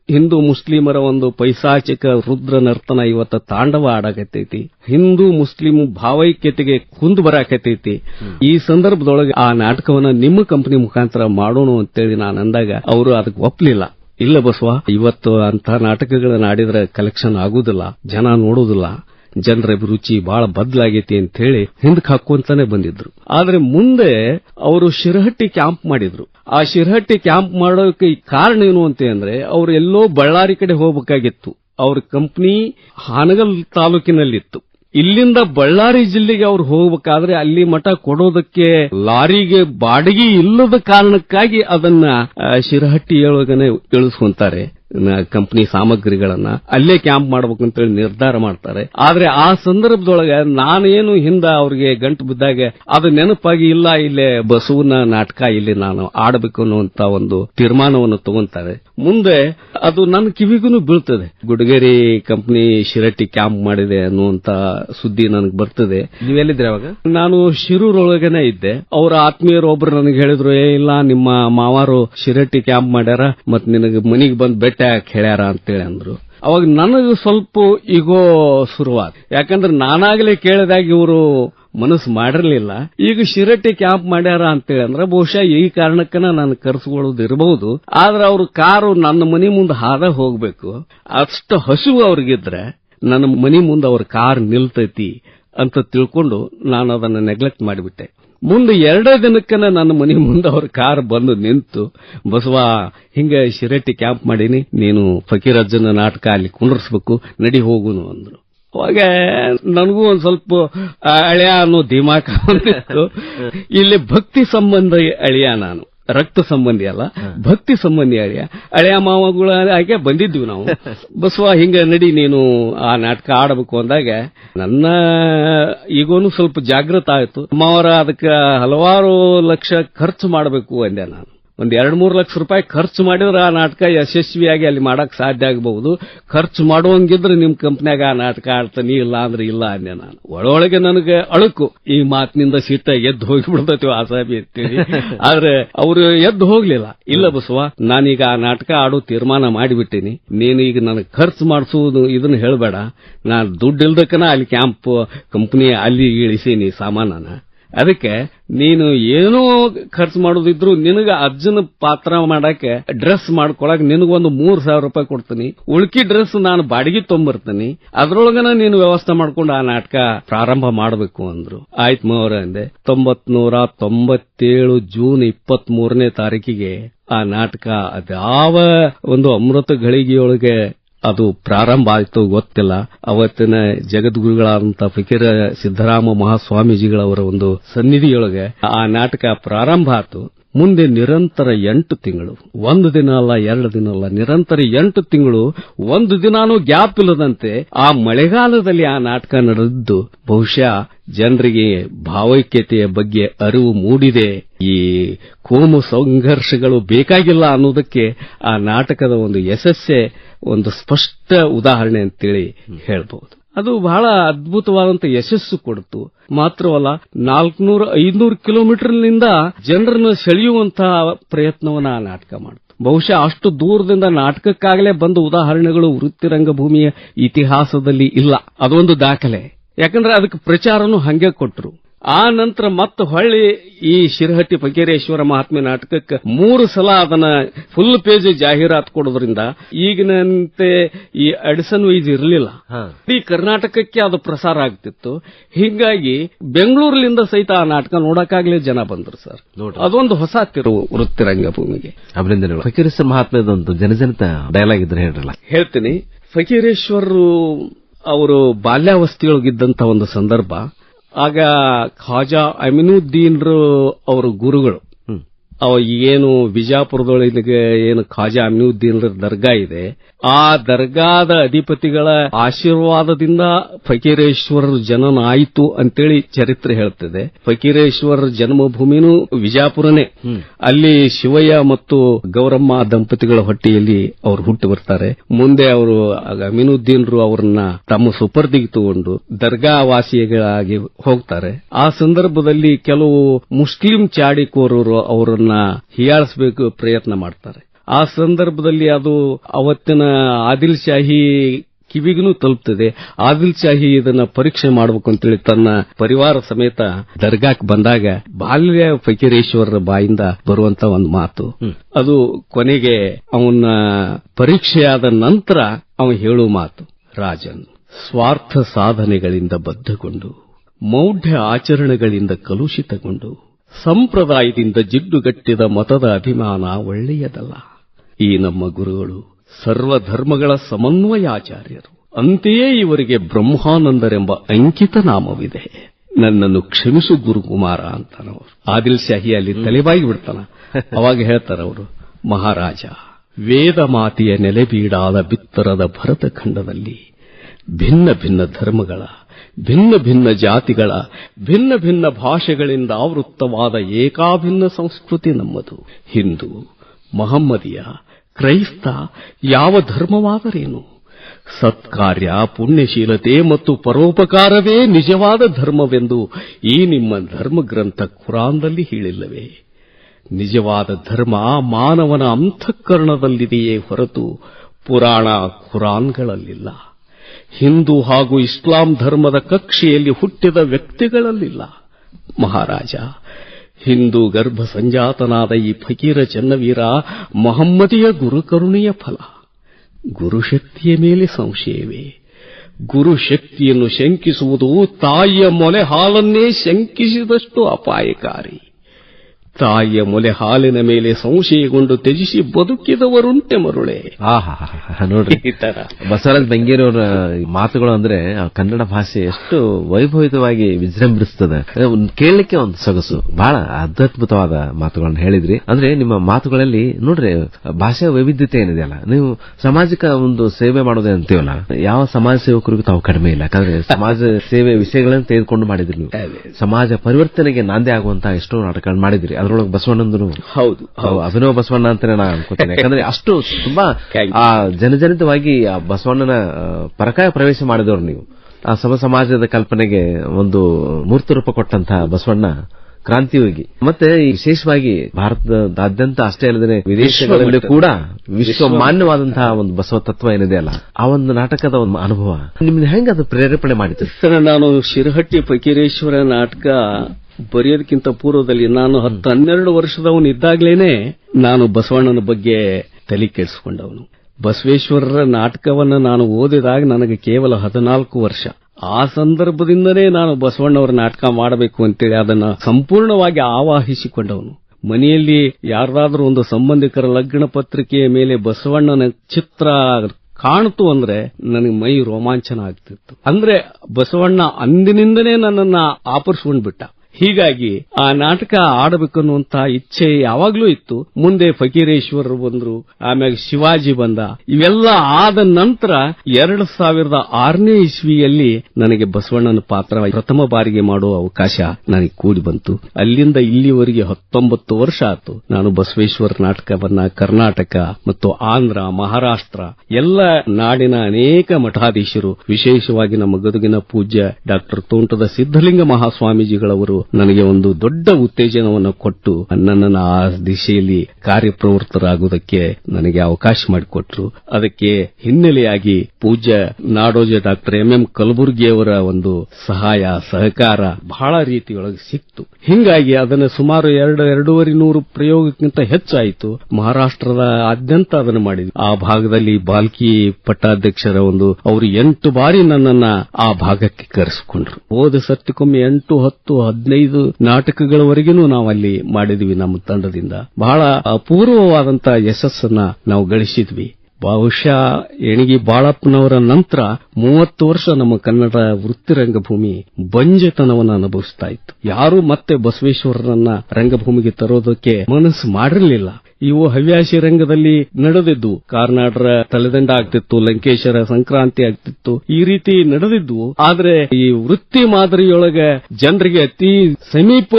ಹಿಂದೂ ಮುಸ್ಲಿಮರ ಒಂದು ಪೈಸಾಚಿಕ ರುದ್ರ ನರ್ತನ ಇವತ್ತು ತಾಂಡವ ಆಡಕತ್ತೈತಿ. ಹಿಂದೂ ಮುಸ್ಲಿಂ ಭಾವೈಕ್ಯತೆಗೆ ಕುಂದು ಬರಾಕತೈತಿ ಈ ಸಂದರ್ಭದೊಳಗೆ ಆ ನಾಟಕವನ್ನ ನಿಮ್ಮ ಕಂಪನಿ ಮುಖಾಂತರ ಮಾಡೋಣ ಅಂತೇಳಿ ನಾನು ಅಂದಾಗ ಅವರು ಅದಕ್ಕೆ ಒಪ್ಪಲಿಲ್ಲ ಇಲ್ಲ ಬಸವ, ಇವತ್ತು ಅಂತ ನಾಟಕಗಳನ್ನ ಆಡಿದ್ರೆ ಕಲೆಕ್ಷನ್ ಆಗುದಿಲ್ಲ, ಜನ ನೋಡುದಿಲ್ಲ. ಜನರ ಅಭಿರುಚಿ ಬಹಳ ಬದಲಾಗೈತಿ ಅಂತ ಹೇಳಿ ಹಿಂದಕ್ಕೆ ಹಾಕುವಂತಾನೆ ಬಂದಿದ್ರು. ಆದರೆ ಮುಂದೆ ಅವರು ಶಿರಹಟ್ಟಿ ಕ್ಯಾಂಪ್ ಮಾಡಿದ್ರು. ಆ ಶಿರಹಟ್ಟಿ ಕ್ಯಾಂಪ್ ಮಾಡೋಕೆ ಕಾರಣ ಏನು ಅಂತ ಅಂದ್ರೆ ಅವ್ರು ಎಲ್ಲೋ ಬಳ್ಳಾರಿ ಕಡೆ ಹೋಗಬೇಕಾಗಿತ್ತು. ಅವ್ರ ಕಂಪನಿ ಹಾನಗಲ್ ತಾಲೂಕಿನಲ್ಲಿತ್ತು. ಇಲ್ಲಿಂದ ಬಳ್ಳಾರಿ ಜಿಲ್ಲೆಗೆ ಅವ್ರು ಹೋಗಬೇಕಾದ್ರೆ ಅಲ್ಲಿ ಮಠ ಕೊಡೋದಕ್ಕೆ ಲಾರಿಗೆ ಬಾಡಿಗೆ ಇಲ್ಲದ ಕಾರಣಕ್ಕಾಗಿ ಅದನ್ನ ಶಿರಹಟ್ಟಿ ಒಳಗನೆ ಇಳಿಸ್ಕೊಂತಾರೆ. ಕಂಪನಿ ಸಾಮಗ್ರಿಗಳನ್ನ ಅಲ್ಲೇ ಕ್ಯಾಂಪ್ ಮಾಡ್ಬೇಕಂತೇಳಿ ನಿರ್ಧಾರ ಮಾಡ್ತಾರೆ. ಆದ್ರೆ ಆ ಸಂದರ್ಭದೊಳಗೆ ನಾನೇನು ಹಿಂದ ಅವ್ರಿಗೆ ಗಂಟು ಬಿದ್ದಾಗ ಅದು ನೆನಪಾಗಿ ಇಲ್ಲ ಇಲ್ಲೇ ಬಸವನ ನಾಟಕ ಇಲ್ಲಿ ನಾನು ಆಡಬೇಕು ಅನ್ನುವಂತ ಒಂದು ತೀರ್ಮಾನವನ್ನು ತಗೊಂತಾರೆ. ಮುಂದೆ ಅದು ನನ್ನ ಕಿವಿಗೂ ಬೀಳ್ತದೆ. ಗುಡ್ಗೇರಿ ಕಂಪನಿ ಶಿರಟ್ಟಿ ಕ್ಯಾಂಪ್ ಮಾಡಿದೆ ಅನ್ನುವಂತ ಸುದ್ದಿ ನನಗೆ ಬರ್ತದೆ. ನೀವೆಲ್ಲಿದ್ರೆ ಅವಾಗ? ನಾನು ಶಿರೂರೊಳಗನೆ ಇದ್ದೆ. ಅವರ ಆತ್ಮೀಯರು ಒಬ್ರು ನನಗೆ ಹೇಳಿದ್ರು ಏ ಇಲ್ಲ ನಿಮ್ಮ ಮಾವಾರು ಶಿರಟ್ಟಿ ಕ್ಯಾಂಪ್ ಮಾಡ್ಯಾರ ಮತ್ ನಿನಗೆ ಮನಿಗೆ ಬಂದ್ ಬೆಟ್ಟ ಹಾಕ್ ಹೇಳ್ಯಾರ ಅಂತೇಳಿ ಅಂದ್ರು. ಅವಾಗ ನನಗೆ ಸ್ವಲ್ಪ ಈಗೋ ಶುರುವಾತ್. ಯಾಕಂದ್ರೆ ನಾನಾಗಲೇ ಕೇಳಿದಾಗ ಇವರು ಮನಸ್ಸು ಮಾಡಿರ್ಲಿಲ್ಲ. ಈಗ ಶಿರಟ್ಟಿ ಕ್ಯಾಂಪ್ ಮಾಡ್ಯಾರ ಅಂತೇಳಿ ಅಂದ್ರೆ ಬಹುಶಃ ಈ ಕಾರಣಕ್ಕನ ನಾನು ಕರ್ಸ್ಕೊಳ್ಳೋದು ಇರಬಹುದು ಆದ್ರೆ ಅವ್ರ ಕಾರು ನನ್ನ ಮನೆ ಮುಂದೆ ಹಾದ ಹೋಗ್ಬೇಕು. ಅಷ್ಟು ಹಸಿವು ಅವ್ರಿಗಿದ್ರೆ ನನ್ನ ಮನೆ ಮುಂದೆ ಅವ್ರ ಕಾರ್ ನಿಲ್ತೈತಿ ಅಂತ ತಿಳ್ಕೊಂಡು ನಾನು ಅದನ್ನ ನೆಗ್ಲೆಕ್ಟ್ ಮಾಡಿಬಿಟ್ಟೆ. ಮುಂದೆ ಎರಡೇ ದಿನಕ್ಕನ ನನ್ನ ಮನೆ ಮುಂದೆ ಅವ್ರ ಕಾರ್ ಬಂದು ನಿಂತು ಬಸವ ಹಿಂಗ ಶಿರಟ್ಟಿ ಕ್ಯಾಂಪ್ ಮಾಡೀನಿ ನೀನು ಫಕೀರಜ್ಜನ ನಾಟಕ ಅಲ್ಲಿ ಕುಂಡರ್ಸ್ಬೇಕು ನಡಿ ಹೋಗುನು ಅಂದ್ರು. ಅವಾಗ ನನಗೂ ಒಂದ್ ಸ್ವಲ್ಪ ಅಳಿಯ ಅನ್ನೋ ದಿಮಾಕ ಬಂದಿತ್ತು. ಇಲ್ಲಿ ಭಕ್ತಿ ಸಂಬಂಧ ಅಳಿಯ ನಾನು. ರಕ್ತ ಸಂಬಂಧಿ ಅಲ್ಲ ಭಕ್ತಿ ಸಂಬಂಧಿ ಅಳಿಯ ಅಳೆಯ ಮಾವಗಳ ಹಾಗೆ ಬಂದಿದ್ವಿ ನಾವು. ಬಸವ ಹಿಂಗ ನಡಿ ನೀನು ಆ ನಾಟಕ ಆಡಬೇಕು ಅಂದಾಗ ನನ್ನ ಈಗೋನು ಸ್ವಲ್ಪ ಜಾಗೃತ ಆಯ್ತು. ಮಾವರ ಅದಕ್ಕೆ ಹಲವಾರು ಲಕ್ಷ ಖರ್ಚು ಮಾಡಬೇಕು ಅಂದೆ ನಾನು. ಒಂದ್ ಎರಡು ಮೂರು ಲಕ್ಷ ರೂಪಾಯಿ ಖರ್ಚು ಮಾಡಿದ್ರೆ ಆ ನಾಟಕ ಯಶಸ್ವಿಯಾಗಿ ಅಲ್ಲಿ ಮಾಡಕ್ಕೆ ಸಾಧ್ಯ ಆಗಬಹುದು. ಖರ್ಚು ಮಾಡುವಂಗಿದ್ರೆ ನಿಮ್ಮ ಕಂಪ್ನ್ಯಾಗ ಆ ನಾಟಕ ಆಡ್ತಾನೆ ಇಲ್ಲ ಅಂದ್ರೆ ಇಲ್ಲ ಅಂದೆ ನಾನು. ಒಳೊಳಗೆ ನನಗೆ ಅಳುಕು. ಈ ಮಾತಿನಿಂದ ಸಿಟ್ಟ ಎದ್ದು ಹೋಗಿಬಿಡ್ತೈತಿ ಆಸಾಬಿ ಅಂತೇಳಿ. ಆದ್ರೆ ಅವರು ಎದ್ದು ಹೋಗ್ಲಿಲ್ಲ. ಇಲ್ಲ ಬಸವ ನಾನೀಗ ಆ ನಾಟಕ ಆಡೋ ತೀರ್ಮಾನ ಮಾಡಿಬಿಟ್ಟಿನಿ. ನೀನು ಈಗ ನನಗೆ ಖರ್ಚು ಮಾಡಿಸುವುದು ಇದನ್ನ ಹೇಳಬೇಡ. ನಾನು ದುಡ್ಡು ಇಲ್ದಕ್ಕನ ಅಲ್ಲಿ ಕ್ಯಾಂಪ್ ಕಂಪನಿ ಅಲ್ಲಿ ಇಳಿಸೀನಿ ಸಾಮಾನನ. ಅದಕ್ಕೆ ನೀನು ಏನೋ ಖರ್ಚು ಮಾಡೋದಿದ್ರು ನಿನಗ ಅರ್ಜುನ ಪಾತ್ರ ಮಾಡಕ್ಕೆ ಡ್ರೆಸ್ ಮಾಡ್ಕೊಳಕ್ ನಿನಗೊಂದು ಮೂರ್ ಸಾವಿರ ರೂಪಾಯಿ ಕೊಡ್ತೀನಿ. ಉಳ್ಕಿ ಡ್ರೆಸ್ ನಾನು ಬಾಡಿಗೆ ತೊಂಬರ್ತೀನಿ. ಅದ್ರೊಳಗನ ನೀನು ವ್ಯವಸ್ಥೆ ಮಾಡ್ಕೊಂಡು ಆ ನಾಟಕ ಪ್ರಾರಂಭ ಮಾಡಬೇಕು ಅಂದ್ರು. ಆಯ್ತು ಮೋರ ಅಂದೆ. ತೊಂಬತ್ನೂರ ತೊಂಬತ್ತೇಳು ಜೂನ್ ಇಪ್ಪತ್ತ್ ಮೂರನೇ ತಾರೀಕಿಗೆ ಆ ನಾಟಕ ಅದ್ಯಾವ ಒಂದು ಅಮೃತ ಗಳಿಗೆಯೊಳಗೆ ಅದು ಪ್ರಾರಂಭ ಆಯಿತು ಗೊತ್ತಿಲ್ಲ. ಅವತ್ತಿನ ಜಗದ್ಗುರುಗಳಾದಂಥ ಫಕೀರ ಸಿದ್ದರಾಮ ಮಹಾಸ್ವಾಮೀಜಿಗಳವರ ಒಂದು ಸನ್ನಿಧಿಯೊಳಗೆ ಆ ನಾಟಕ ಪ್ರಾರಂಭ ಆಯಿತು. ಮುಂದೆ ನಿರಂತರ ಎಂಟು ತಿಂಗಳು, ಒಂದು ದಿನ ಅಲ್ಲ, ಎರಡು ದಿನ ಅಲ್ಲ, ನಿರಂತರ ಎಂಟು ತಿಂಗಳು, ಒಂದು ದಿನಾನೂ ಗ್ಯಾಪ್ ಇಲ್ಲದಂತೆ ಆ ಮಳೆಗಾಲದಲ್ಲಿ ಆ ನಾಟಕ ನಡೆದಿದ್ದು. ಬಹುಶಃ ಜನರಿಗೆ ಭಾವೈಕ್ಯತೆಯ ಬಗ್ಗೆ ಅರಿವು ಮೂಡಿದೆ. ಈ ಕೋಮು ಸಂಘರ್ಷಗಳು ಬೇಕಾಗಿಲ್ಲ ಅನ್ನೋದಕ್ಕೆ ಆ ನಾಟಕದ ಒಂದು ಯಶಸ್ಸೇ ಒಂದು ಸ್ಪಷ್ಟ ಉದಾಹರಣೆ ಅಂತೇಳಿ ಹೇಳಬಹುದು. ಅದು ಬಹಳ ಅದ್ಭುತವಾದಂತ ಯಶಸ್ಸು ಕೊಡ್ತು. ಮಾತ್ರವಲ್ಲ, ನಾಲ್ಕನೂರ ಕಿಲೋಮೀಟರ್ ಕಿಲೋಮೀಟರ್ನಿಂದ ಜನರನ್ನು ಸೆಳೆಯುವಂತಹ ಪ್ರಯತ್ನವನ್ನು ಆ ನಾಟಕ ಮಾಡಿತು. ಬಹುಶಃ ಅಷ್ಟು ದೂರದಿಂದ ನಾಟಕಕ್ಕಾಗಲೇ ಬಂದ ಉದಾಹರಣೆಗಳು ವೃತ್ತಿ ರಂಗಭೂಮಿಯ ಇತಿಹಾಸದಲ್ಲಿ ಇಲ್ಲ. ಅದೊಂದು ದಾಖಲೆ. ಯಾಕಂದ್ರೆ ಅದಕ್ಕೆ ಪ್ರಚಾರನೂ ಹಂಗೆ ಕೊಟ್ಟರು ಆ ನಂತರ ಮತ್ತೆ ಹೊಳ್ಳಿ ಈ ಶಿರಹಟ್ಟಿ ಫಕೀರೇಶ್ವರ ಮಹಾತ್ಮೆ ನಾಟಕಕ್ಕೆ ಮೂರು ಸಲ ಅದನ್ನ ಫುಲ್ ಪೇಜ್ ಜಾಹೀರಾತು ಕೊಡೋದ್ರಿಂದ ಈಗಿನಂತೆ ಈ ಅಡಿಸನ್ ವೈಸ್ ಇರಲಿಲ್ಲ. ಈ ಕರ್ನಾಟಕಕ್ಕೆ ಅದು ಪ್ರಸಾರ ಆಗ್ತಿತ್ತು. ಹೀಗಾಗಿ ಬೆಂಗಳೂರಿನಿಂದ ಸಹಿತ ಆ ನಾಟಕ ನೋಡಕ್ಕಾಗ್ಲೇ ಜನ ಬಂದರು ಸರ್. ಅದೊಂದು ಹೊಸ ತಿರುವು ವೃತ್ತಿ ರಂಗಭೂಮಿಗೆ ಅಭಿನಂದನೆಗಳು. ಫಕೀರೇಶ್ವರ ಮಹಾತ್ಮೆದೊಂದು ಜನಜನಿತ ಡೈಲಾಗ್ ಇದ್ರೆ ಹೇಳ್ರಲ್ಲ. ಹೇಳ್ತೀನಿ. ಫಕೀರೇಶ್ವರರು ಅವರು ಬಾಲ್ಯಾವಸ್ಥೆಯೊಳಗಿದ್ದಂತಹ ಒಂದು ಸಂದರ್ಭ. ಆಗ ಖಾಜಾ ಅಮಿನುದ್ದೀನ್ರು ಅವರ ಗುರುಗಳು ಅವ ಏನು ಬಿಜಾಪುರದೊಳಗೆ ಏನು ಖಾಜಾ ಅಮಿನುದ್ದೀನ್ ದರ್ಗಾ ಇದೆ ಆ ದರ್ಗಾದ ಅಧಿಪತಿಗಳ ಆಶೀರ್ವಾದದಿಂದ ಫಕೀರೇಶ್ವರರ ಜನನ ಆಯಿತು ಅಂತೇಳಿ ಚರಿತ್ರೆ ಹೇಳ್ತದೆ. ಫಕೀರೇಶ್ವರರ ಜನ್ಮಭೂಮಿನೂ ವಿಜಾಪುರನೇ. ಅಲ್ಲಿ ಶಿವಯ್ಯ ಮತ್ತು ಗೌರಮ್ಮ ದಂಪತಿಗಳ ಹೊಟ್ಟೆಯಲ್ಲಿ ಅವರು ಹುಟ್ಟು ಬರ್ತಾರೆ. ಮುಂದೆ ಅವರು ಅಮೀನುದ್ದೀನ್ರು ಅವರನ್ನ ತಮ್ಮ ಸುಪರ್ದಿಗೆ ತಗೊಂಡು ದರ್ಗಾ ವಾಸಿಗಳಾಗಿ ಹೋಗ್ತಾರೆ. ಆ ಸಂದರ್ಭದಲ್ಲಿ ಕೆಲವು ಮುಸ್ಲಿಂ ಚಾಡಿಕೋರರು ಅವರನ್ನ ಹೀಯಾಳಿಸಬೇಕು ಪ್ರಯತ್ನ ಮಾಡ್ತಾರೆ. ಆ ಸಂದರ್ಭದಲ್ಲಿ ಅದು ಅವತ್ತಿನ ಆದಿಲ್ ಶಾಹಿ ಕಿವಿಗೂ ತಲುಪ್ತದೆ. ಆದಿಲ್ ಶಾಹಿ ಇದನ್ನ ಪರೀಕ್ಷೆ ಮಾಡಬೇಕು ಅಂತೇಳಿ ತನ್ನ ಪರಿವಾರ ಸಮೇತ ದರ್ಗಾಕ್ ಬಂದಾಗ ಬಾಲ್ಯ ಫಕೀರೇಶ್ವರರ ಬಾಯಿಂದ ಬರುವಂತ ಒಂದು ಮಾತು. ಅದು ಕೊನೆಗೆ ಅವನ ಪರೀಕ್ಷೆಯಾದ ನಂತರ ಅವನು ಹೇಳುವ ಮಾತು. ರಾಜನ್ ಸ್ವಾರ್ಥ ಸಾಧನೆಗಳಿಂದ ಬದ್ಧಗೊಂಡು ಮೌಢ್ಯ ಆಚರಣೆಗಳಿಂದ ಕಲುಷಿತಗೊಂಡು ಸಂಪ್ರದಾಯದಿಂದ ಜಿಡ್ಡುಗಟ್ಟಿದ ಮತದ ಅಭಿಮಾನ ಒಳ್ಳೆಯದಲ್ಲ. ಈ ನಮ್ಮ ಗುರುಗಳು ಸರ್ವಧರ್ಮಗಳ ಸಮನ್ವಯಾಚಾರ್ಯರು. ಅಂತೆಯೇ ಇವರಿಗೆ ಬ್ರಹ್ಮಾನಂದರೆಂಬ ಅಂಕಿತ ನಾಮವಿದೆ. ನನ್ನನ್ನು ಕ್ಷಮಿಸು ಗುರುಕುಮಾರ ಅಂತಾನವರು. ಆದಿಲ್ ಶಾಹಿ ಅಲ್ಲಿ ತಲೆಬಾಗಿ ಬಿಡ್ತಾನ. ಅವಾಗ ಹೇಳ್ತಾರವರು, ಮಹಾರಾಜ, ವೇದ ಮಾತೆಯ ನೆಲೆಬೀಡಾದ ಬಿತ್ತರದ ಭರತಖಂಡದಲ್ಲಿ ಭಿನ್ನ ಭಿನ್ನ ಧರ್ಮಗಳ ಭಿನ್ನ ಭಿನ್ನ ಜಾತಿಗಳ, ಭಿನ್ನ ಭಿನ್ನ ಭಾಷೆಗಳಿಂದ ಆವೃತ್ತವಾದ ಏಕಾಭಿನ್ನ ಸಂಸ್ಕೃತಿ ನಮ್ಮದು. ಹಿಂದೂ, ಮಹಮ್ಮದಿಯ, ಕ್ರೈಸ್ತ ಯಾವ ಧರ್ಮವಾದರೇನು? ಸತ್ಕಾರ್ಯ, ಪುಣ್ಯಶೀಲತೆ ಮತ್ತು ಪರೋಪಕಾರವೇ ನಿಜವಾದ ಧರ್ಮವೆಂದು ಈ ನಿಮ್ಮ ಧರ್ಮಗ್ರಂಥ ಖುರಾನ್ದಲ್ಲಿ ಹೇಳಿಲ್ಲವೇ? ನಿಜವಾದ ಧರ್ಮ ಮಾನವನ ಅಂತಃಕರಣದಲ್ಲಿದೆಯೇ ಹೊರತು ಪುರಾಣ ಕುರಾನ್ಗಳಲ್ಲಿಲ್ಲ. ಹಿಂದೂ ಹಾಗೂ ಇಸ್ಲಾಂ ಧರ್ಮದ ಕಕ್ಷೆಯಲ್ಲಿ ಹುಟ್ಟಿದ ವ್ಯಕ್ತಿಗಳಲ್ಲಿಲ್ಲ. ಮಹಾರಾಜ, ಹಿಂದೂ ಗರ್ಭ ಸಂಜಾತನಾದ ಈ ಫಕೀರ ಚನ್ನವೀರ ಮಹಮ್ಮದಿಯ ಗುರುಕರುಣೆಯ ಫಲ. ಗುರುಶಕ್ತಿಯ ಮೇಲೆ ಸಂಶಯವೇ. ಗುರುಶಕ್ತಿಯನ್ನು ಶಂಕಿಸುವುದು ತಾಯಿಯ ಮೊಲೆ ಹಾಲನ್ನೇ ಶಂಕಿಸಿದಷ್ಟು ಅಪಾಯಕಾರಿ. ತಾಯಿಯ ಮೊಲೆ ಹಾಲಿನ ಮೇಲೆ ಸಂಶಯಗೊಂಡು ತ್ಯಜಿಸಿ ಬದುಕಿದವರುಂಟೆ ಮರುಳೆ. ನೋಡ್ರಿ. ಈ ತರ. ಬಸವರಾಜ್ ಬಂಗೇರಿಯವರ ಮಾತುಗಳು ಅಂದ್ರೆ ಕನ್ನಡ ಭಾಷೆ ಎಷ್ಟು ವೈಭವಿತವಾಗಿ ವಿಜೃಂಭಿಸ್ತದೆ ಕೇಳಲಿಕ್ಕೆ ಒಂದು ಸೊಗಸು. ಬಹಳ ಅದ್ಭುತವಾದ ಮಾತುಗಳನ್ನು ಹೇಳಿದ್ರಿ. ಅಂದ್ರೆ ನಿಮ್ಮ ಮಾತುಗಳಲ್ಲಿ ನೋಡ್ರಿ ಭಾಷಾ ವೈವಿಧ್ಯತೆ ಏನಿದೆಯಲ್ಲ? ನೀವು ಸಾಮಾಜಿಕ ಒಂದು ಸೇವೆ ಮಾಡೋದೇ ಅಂತೀವಲ್ಲ? ಯಾವ ಸಮಾಜ ಸೇವಕರಿಗೂ ತಾವು ಕಡಿಮೆ ಇಲ್ಲ. ಯಾಕಂದ್ರೆ ಸಮಾಜ ಸೇವೆ ವಿಷಯಗಳನ್ನು ತೆಗೆದುಕೊಂಡು ಮಾಡಿದ್ರಿ ಸಮಾಜ ಪರಿವರ್ತನೆಗೆ ನಾಂದಿ ಆಗುವಂತಹ ಎಷ್ಟೋ ನಾಟಕಗಳನ್ನು ಮಾಡಿದ್ರಿ. ಅದ್ರೊಳಗೆ ಬಸವಣ್ಣಂದ್ರು ಹೌದು ಅಭಿನವ ಬಸವಣ್ಣ ಅಂತಾನೆ ನಾನು ಅನ್ಕೋತೇನೆ. ಯಾಕಂದ್ರೆ ಅಷ್ಟು ತುಂಬಾ ಆ ಜನಜನಿತವಾಗಿ ಆ ಬಸವಣ್ಣನ ಪರಕಾಯ ಪ್ರವೇಶ ಮಾಡಿದವರು ನೀವು. ಆ ಸಮ ಸಮಾಜದ ಕಲ್ಪನೆಗೆ ಒಂದು ಮೂರ್ತ ರೂಪ ಕೊಟ್ಟಂತಹ ಬಸವಣ್ಣ ಕ್ರಾಂತಿಯೋಗಿ. ಮತ್ತೆ ವಿಶೇಷವಾಗಿ ಭಾರತದಾದ್ಯಂತ ಅಷ್ಟೇ ಅಲ್ಲದೆ ವಿದೇಶಗಳಲ್ಲಿ ಕೂಡ ವಿಶ್ವ ಮಾನ್ಯವಾದಂತಹ ಒಂದು ಬಸವ ತತ್ವ ಏನಿದೆ ಅಲ್ಲ ಆ ಒಂದು ನಾಟಕದ ಒಂದು ಅನುಭವ. ನಿಮ್ಗೆ ಹೆಂಗ ಅದು ಪ್ರೇರೇಪಣೆ ಮಾಡಿತು ಸರ್ ನಾನು ಶಿರಹಟ್ಟಿ ಫಕೀರೇಶ್ವರ ನಾಟಕ ಬರೆಯೋದಕ್ಕಿಂತ ಪೂರ್ವದಲ್ಲಿ ನಾನು ಹತ್ತು ಹನ್ನೆರಡು ವರ್ಷದವನಿದ್ದಾಗ್ಲೇನೆ ನಾನು ಬಸವಣ್ಣನ ಬಗ್ಗೆ ತಲೆ ಕೆಡಿಸಿಕೊಂಡವನು. ಬಸವೇಶ್ವರರ ನಾಟಕವನ್ನು ನಾನು ಓದಿದಾಗ ನನಗೆ ಕೇವಲ ಹದಿನಾಲ್ಕು ವರ್ಷ. ಆ ಸಂದರ್ಭದಿಂದನೇ ನಾನು ಬಸವಣ್ಣವರ ನಾಟಕ ಮಾಡಬೇಕು ಅಂತೇಳಿ ಅದನ್ನು ಸಂಪೂರ್ಣವಾಗಿ ಆವಾಹಿಸಿಕೊಂಡವನು. ಮನೆಯಲ್ಲಿ ಯಾರ್ದಾದ್ರೂ ಒಂದು ಸಂಬಂಧಿಕರ ಲಗ್ನ ಪತ್ರಿಕೆಯ ಮೇಲೆ ಬಸವಣ್ಣನ ಚಿತ್ರ ಕಾಣ್ತು ಅಂದ್ರೆ ನನಗೆ ಮೈ ರೋಮಾಂಚನ ಆಗ್ತಿತ್ತು. ಅಂದ್ರೆ ಬಸವಣ್ಣ ಅಂದಿನಿಂದನೇ ನನ್ನನ್ನ ಆಪರ್ಸ್ಕೊಂಡ್ ಬಿಟ್ಟ ಹೀಗಾಗಿ ಆ ನಾಟಕ ಆಡಬೇಕನ್ನುವಂತ ಇಚ್ಛೆ ಯಾವಾಗ್ಲೂ ಇತ್ತು. ಮುಂದೆ ಫಕೀರೇಶ್ವರರು ಬಂದ್ರು, ಆಮ್ಯಾಗ ಶಿವಾಜಿ ಬಂದ. ಇವೆಲ್ಲ ಆದ ನಂತರ ಎರಡು ಸಾವಿರದ ಆರನೇ ಇಸ್ವಿಯಲ್ಲಿ ನನಗೆ ಬಸವಣ್ಣನ ಪಾತ್ರ ಪ್ರಥಮ ಬಾರಿಗೆ ಮಾಡುವ ಅವಕಾಶ ನನಗೆ ಕೂಡಿ ಬಂತು. ಅಲ್ಲಿಂದ ಇಲ್ಲಿವರೆಗೆ ಹತ್ತೊಂಬತ್ತು ವರ್ಷ ಆತು ನಾನು ಬಸವೇಶ್ವರ ನಾಟಕವನ್ನ ಕರ್ನಾಟಕ ಮತ್ತು ಆಂಧ್ರ, ಮಹಾರಾಷ್ಟ್ರ ಎಲ್ಲ ನಾಡಿನ ಅನೇಕ ಮಠಾಧೀಶರು, ವಿಶೇಷವಾಗಿ ನಮ್ಮ ಗದುಗಿನ ಪೂಜ್ಯ ಡಾಕ್ಟರ್ ತೋಂಟದ ಸಿದ್ದಲಿಂಗ ಮಹಾಸ್ವಾಮೀಜಿಗಳವರು ನನಗೆ ಒಂದು ದೊಡ್ಡ ಉತ್ತೇಜನವನ್ನು ಕೊಟ್ಟು ನನ್ನನ್ನು ಆ ದಿಶೆಯಲ್ಲಿ ಕಾರ್ಯಪ್ರವೃತ್ತರಾಗುವುದಕ್ಕೆ ನನಗೆ ಅವಕಾಶ ಮಾಡಿಕೊಟ್ರು. ಅದಕ್ಕೆ ಹಿನ್ನೆಲೆಯಾಗಿ ಪೂಜ್ಯ ನಾಡೋಜ ಡಾಕ್ಟರ್ ಎಂ ಎಂ ಕಲಬುರ್ಗಿಯವರ ಒಂದು ಸಹಾಯ, ಸಹಕಾರ ಬಹಳ ರೀತಿಯೊಳಗೆ ಸಿಕ್ತು. ಹಿಂಗಾಗಿ ಅದನ್ನು ಸುಮಾರು ಎರಡು, ಎರಡೂವರೆ ನೂರು ಪ್ರಯೋಗಕ್ಕಿಂತ ಹೆಚ್ಚಾಯಿತು. ಮಹಾರಾಷ್ಟ್ರದ ಆದ್ಯಂತ ಅದನ್ನು ಮಾಡಿದ್ವಿ. ಆ ಭಾಗದಲ್ಲಿ ಬಾಲ್ಕಿ ಪಟ್ಟಾಧ್ಯಕ್ಷರ ಒಂದು ಅವರು ಎಂಟು ಬಾರಿ ನನ್ನನ್ನ ಆ ಭಾಗಕ್ಕೆ ಕರೆಸಿಕೊಂಡ್ರು. ಹೋದ ಸರ್ತಿಕೊಮ್ಮೆ ಎಂಟು, ಹತ್ತು, ಹದಿನೈದು ನಾಟಕಗಳವರೆಗೂ ನಾವು ಅಲ್ಲಿ ಮಾಡಿದ್ವಿ ನಮ್ಮ ತಂಡದಿಂದ. ಬಹಳ ಅಪೂರ್ವವಾದಂತ ಯಶಸ್ಸನ್ನ ನಾವು ಗಳಿಸಿದ್ವಿ. ಬಹುಶಃ ಎಣಗಿ ಬಾಳಪ್ಪನವರ ನಂತರ ಮೂವತ್ತು ವರ್ಷ ನಮ್ಮ ಕನ್ನಡ ವೃತ್ತಿ ರಂಗಭೂಮಿ ಬಂಜೆತನವನ್ನು ಅನುಭವಿಸ್ತಾ ಇತ್ತು. ಯಾರು ಮತ್ತೆ ಬಸವೇಶ್ವರರನ್ನ ರಂಗಭೂಮಿಗೆ ತರೋದಕ್ಕೆ ಮನಸ್ಸು ಮಾಡಿರಲಿಲ್ಲ. ಇವು ಹವ್ಯಾಸಿ ರಂಗದಲ್ಲಿ ನಡೆದಿದ್ದು, ಕಾರ್ನಾಡರ ತಲೆದಂಡ ಆಗ್ತಿತ್ತು, ಲಂಕೇಶರ ಸಂಕ್ರಾಂತಿ ಆಗ್ತಿತ್ತು, ಈ ರೀತಿ ನಡೆದಿದ್ವು ಆದ್ರೆ ಈ ವೃತ್ತಿ ಮಾದರಿಯೊಳಗ ಜನರಿಗೆ ಅತಿ ಸಮೀಪ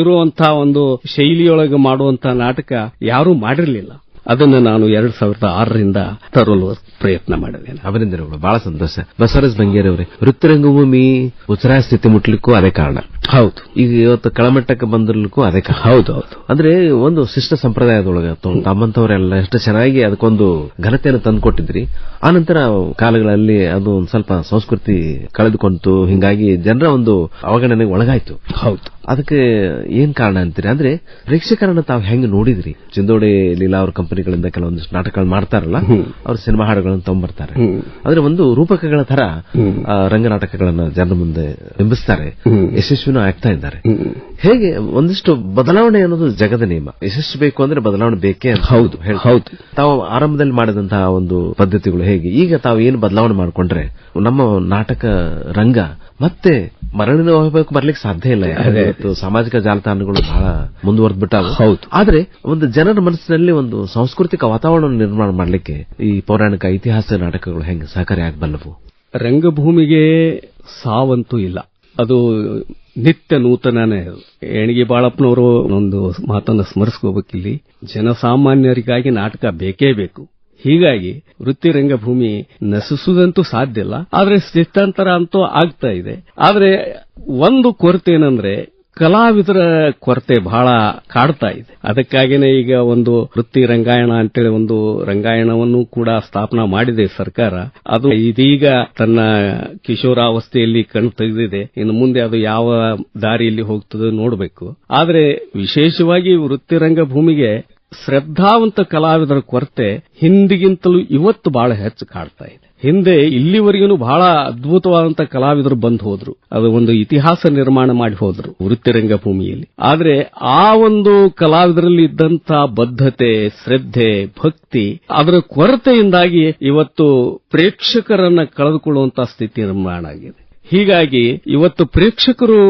ಇರುವಂತಹ ಒಂದು ಶೈಲಿಯೊಳಗೆ ಮಾಡುವಂತಹ ನಾಟಕ ಯಾರೂ ಮಾಡಿರಲಿಲ್ಲ. ಅದನ್ನು ನಾನು ಎರಡು ಸಾವಿರದ ಆರರಿಂದ ತರಲು ಪ್ರಯತ್ನ ಮಾಡಿದ್ದೇನೆ. ಅಭಿನಂದನೆಗಳು. ಬಹಳ ಸಂತೋಷ. ಬಸವರಾಜ್ ಬಂಗೇರಿ ಅವರೇ ವೃತ್ತಿ ರಂಗಭೂಮಿ ಉಚ್ಚರಾಯ ಸ್ಥಿತಿ ಮುಟ್ಲಿಕ್ಕೂ ಅದೇ ಕಾರಣ. ಹೌದು. ಈಗ ಇವತ್ತು ಕೆಳಮಟ್ಟಕ್ಕೆ ಬಂದಿರ್ಲಿಕ್ಕೂ ಅದೇ ಕಾರಣ. ಹೌದು ಹೌದು. ಅಂದ್ರೆ ಒಂದು ಶಿಷ್ಟ ಸಂಪ್ರದಾಯದೊಳಗೆ ತಮ್ಮಂತವರೆಲ್ಲ ಎಷ್ಟು ಚೆನ್ನಾಗಿ ಅದಕ್ಕೊಂದು ಘನತೆಯನ್ನು ತಂದುಕೊಟ್ಟಿದ್ರಿ. ಆನಂತರ ಕಾಲಗಳಲ್ಲಿ ಅದು ಒಂದು ಸ್ವಲ್ಪ ಸಂಸ್ಕೃತಿ ಕಳೆದುಕೊಂತು. ಹಿಂಗಾಗಿ ಜನರ ಒಂದು ಅವಗಣನೆಗೆ ಒಳಗಾಯ್ತು. ಹೌದು. ಅದಕ್ಕೆ ಏನ್ ಕಾರಣ ಅಂತೀರಿ? ಅಂದ್ರೆ ಪ್ರೇಕ್ಷಕರನ್ನ ತಾವು ಹೆಂಗ್ ನೋಡಿದ್ರಿ? ಚಿಂದೋಡಿ ಲೀಲಾ ಅವ್ರ ಕಂಪನಿಗಳಿಂದ ಕೆಲವೊಂದಿಷ್ಟು ನಾಟಕಗಳು ಮಾಡ್ತಾರಲ್ಲ ಅವ್ರ ಸಿನಿಮಾ ಹಾಡುಗಳನ್ನು ತಗೊಂಡ್ಬರ್ತಾರೆ ಆದ್ರೆ ಅಂದ್ರೆ ಒಂದು ರೂಪಕಗಳ ತರ ರಂಗನಾಟಕಗಳನ್ನ ಜನರ ಮುಂದೆ ಬಿಂಬಿಸ್ತಾರೆ. ಯಶಸ್ವಿನೂ ಆಗ್ತಾ ಇದ್ದಾರೆ. ಹೇಗೆ ಒಂದಿಷ್ಟು ಬದಲಾವಣೆ ಅನ್ನೋದು ಜಗದ ನಿಯಮ. ಯಶಸ್ಸು ಬೇಕು ಅಂದ್ರೆ ಬದಲಾವಣೆ ಬೇಕೇ ಹೌದು. ಹೌದು. ತಾವು ಆರಂಭದಲ್ಲಿ ಮಾಡಿದಂತಹ ಒಂದು ಪದ್ಧತಿಗಳು ಹೇಗೆ? ಈಗ ತಾವು ಏನು ಬದಲಾವಣೆ ಮಾಡಿಕೊಂಡ್ರೆ ನಮ್ಮ ನಾಟಕ ರಂಗ ಮತ್ತೆ ಮರಳಿನ ಹೋಗಬೇಕು ಬರ್ಲಿಕ್ಕೆ ಸಾಧ್ಯ ಇಲ್ಲ ಇವತ್ತು ಸಾಮಾಜಿಕ ಜಾಲತಾಣಗಳು ಬಹಳ ಮುಂದುವರೆದ್ಬಿಟ್ಟಾವ ಹೌದು. ಆದ್ರೆ ಒಂದು ಜನರ ಮನಸ್ಸಿನಲ್ಲಿ ಒಂದು ಸಾಂಸ್ಕೃತಿಕ ವಾತಾವರಣ ನಿರ್ಮಾಣ ಮಾಡಲಿಕ್ಕೆ ಈ ಪೌರಾಣಿಕ ಇತಿಹಾಸ ನಾಟಕಗಳು ಹೆಂಗೆ ಸಹಕಾರಿ ಆಗಬಲ್ಲವು? ರಂಗಭೂಮಿಗೆ ಸಾವಂತೂ ಇಲ್ಲ. ಅದು ನಿತ್ಯ ನೂತನನೇ. ಎಣಗಿ ಬಾಳಪ್ಪನವರು ಒಂದು ಮಾತನ್ನ ಸ್ಮರಿಸ್ಕೋಬೇಕಿಲ್ಲಿ. ಜನಸಾಮಾನ್ಯರಿಗಾಗಿ ನಾಟಕ ಬೇಕೇ ಬೇಕು. ಹೀಗಾಗಿ ವೃತ್ತಿ ರಂಗಭೂಮಿ ನಶಿಸುವುದಂತೂ ಸಾಧ್ಯ ಇಲ್ಲ. ಆದರೆ ಸ್ಥಿತ್ಯಂತರ ಅಂತೂ ಆಗ್ತಾ ಇದೆ. ಆದರೆ ಒಂದು ಕೊರತೆ ಏನಂದ್ರೆ ಕಲಾವಿದರ ಕೊರತೆ ಬಹಳ ಕಾಡ್ತಾ ಇದೆ. ಅದಕ್ಕಾಗಿನೇ ಈಗ ಒಂದು ವೃತ್ತಿ ರಂಗಾಯಣ ಅಂತೇಳಿ ಒಂದು ರಂಗಾಯಣವನ್ನು ಕೂಡ ಸ್ಥಾಪನಾ ಮಾಡಿದೆ ಸರ್ಕಾರ. ಅದು ಇದೀಗ ತನ್ನ ಕಿಶೋರಾವಸ್ಥೆಯಲ್ಲಿ ಕಣ್ಣು ತೆಗೆದಿದೆ. ಇನ್ನು ಮುಂದೆ ಅದು ಯಾವ ದಾರಿಯಲ್ಲಿ ಹೋಗ್ತದೆ ನೋಡಬೇಕು. ಆದರೆ ವಿಶೇಷವಾಗಿ ವೃತ್ತಿ ರಂಗಭೂಮಿಗೆ ಶ್ರದ್ಧಾವಂತ ಕಲಾವಿದರ ಕೊರತೆ ಹಿಂದಿಗಿಂತಲೂ ಇವತ್ತು ಬಹಳ ಹೆಚ್ಚು ಕಾಡ್ತಾ ಇದೆ. ಹಿಂದೆ ಇಲ್ಲಿವರೆಗೂ ಬಹಳ ಅದ್ಭುತವಾದಂತ ಕಲಾವಿದರು ಬಂದು ಹೋದ್ರು. ಅದು ಒಂದು ಇತಿಹಾಸ ನಿರ್ಮಾಣ ಮಾಡಿ ಹೋದ್ರು ವೃತ್ತಿರಂಗ ಭೂಮಿಯಲ್ಲಿ ಆದರೆ ಆ ಒಂದು ಕಲಾವಿದರಲ್ಲಿ ಇದ್ದಂತ ಬದ್ಧತೆ, ಶ್ರದ್ಧೆ, ಭಕ್ತಿ, ಅದರ ಕೊರತೆಯಿಂದಾಗಿ ಇವತ್ತು ಪ್ರೇಕ್ಷಕರನ್ನ ಕಳೆದುಕೊಳ್ಳುವಂತ ಸ್ಥಿತಿ ನಿರ್ಮಾಣ ಆಗಿದೆ. ಹೀಗಾಗಿ ಇವತ್ತು ಪ್ರೇಕ್ಷಕರು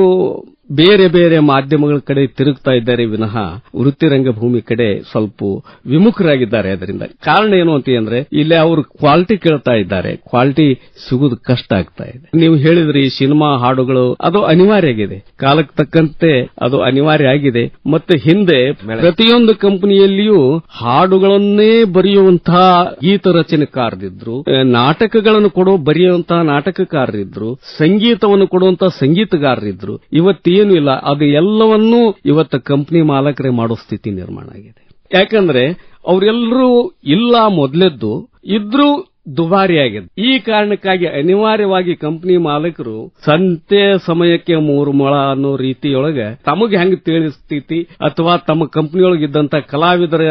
ಬೇರೆ ಬೇರೆ ಮಾಧ್ಯಮಗಳ ಕಡೆ ತಿರುಗ್ತಾ ಇದ್ದಾರೆ ವಿನಃ ವೃತ್ತಿ ರಂಗಭೂಮಿ ಕಡೆ ಸ್ವಲ್ಪ ವಿಮುಖರಾಗಿದ್ದಾರೆ. ಅದರಿಂದ ಕಾರಣ ಏನು ಅಂತ ಅಂದ್ರೆ ಇಲ್ಲಿ ಅವರು ಕ್ವಾಲಿಟಿ ಕೇಳ್ತಾ ಇದ್ದಾರೆ. ಕ್ವಾಲಿಟಿ ಸಿಗುವುದು ಕಷ್ಟ ಆಗ್ತಾ ಇದೆ. ನೀವು ಹೇಳಿದ್ರಿ ಸಿನಿಮಾ ಹಾಡುಗಳು ಅದು ಅನಿವಾರ್ಯ ಆಗಿದೆ. ಕಾಲಕ್ಕೆ ತಕ್ಕಂತೆ ಅದು ಅನಿವಾರ್ಯ ಆಗಿದೆ. ಮತ್ತೆ ಹಿಂದೆ ಪ್ರತಿಯೊಂದು ಕಂಪನಿಯಲ್ಲಿಯೂ ಹಾಡುಗಳನ್ನೇ ಬರೆಯುವಂತಹ ಗೀತ ರಚನೆಕಾರರಿದ್ರು ನಾಟಕಗಳನ್ನು ಕೊಡೋ ಬರೆಯುವಂತಹ ನಾಟಕಕಾರರಿದ್ರು ಸಂಗೀತವನ್ನು ಕೊಡುವಂತಹ ಸಂಗೀತಗಾರರಿದ್ರು. ಇವತ್ತೇನು ಇಲ್ಲ. ಅದು ಎಲ್ಲವನ್ನೂ ಇವತ್ತು ಕಂಪನಿ ಮಾಲಕರೇ ಮಾಡೋ ಸ್ಥಿತಿ ನಿರ್ಮಾಣ ಆಗಿದೆ. ಯಾಕಂದ್ರೆ ಅವರೆಲ್ಲರೂ ಇಲ್ಲ ಮೊದಲೆದ್ದು, ಇದ್ರೂ ದುಬಾರಿ ಆಗಿದೆ ಈ ಕಾರಣಕ್ಕಾಗಿ ಅನಿವಾರ್ಯವಾಗಿ ಕಂಪನಿ ಮಾಲೀಕರು ಸಂತೆ ಸಮಯಕ್ಕೆ ಮೂರು ಮೊಳ ಅನ್ನೋ ರೀತಿಯೊಳಗೆ ತಮಗೆ ಹೆಂಗ್ ತಿಳಿಸ್ತೈತಿ ಅಥವಾ ತಮ್ಮ ಕಂಪನಿಯೊಳಗೆ ಇದ್ದಂತ ಕಲಾವಿದರ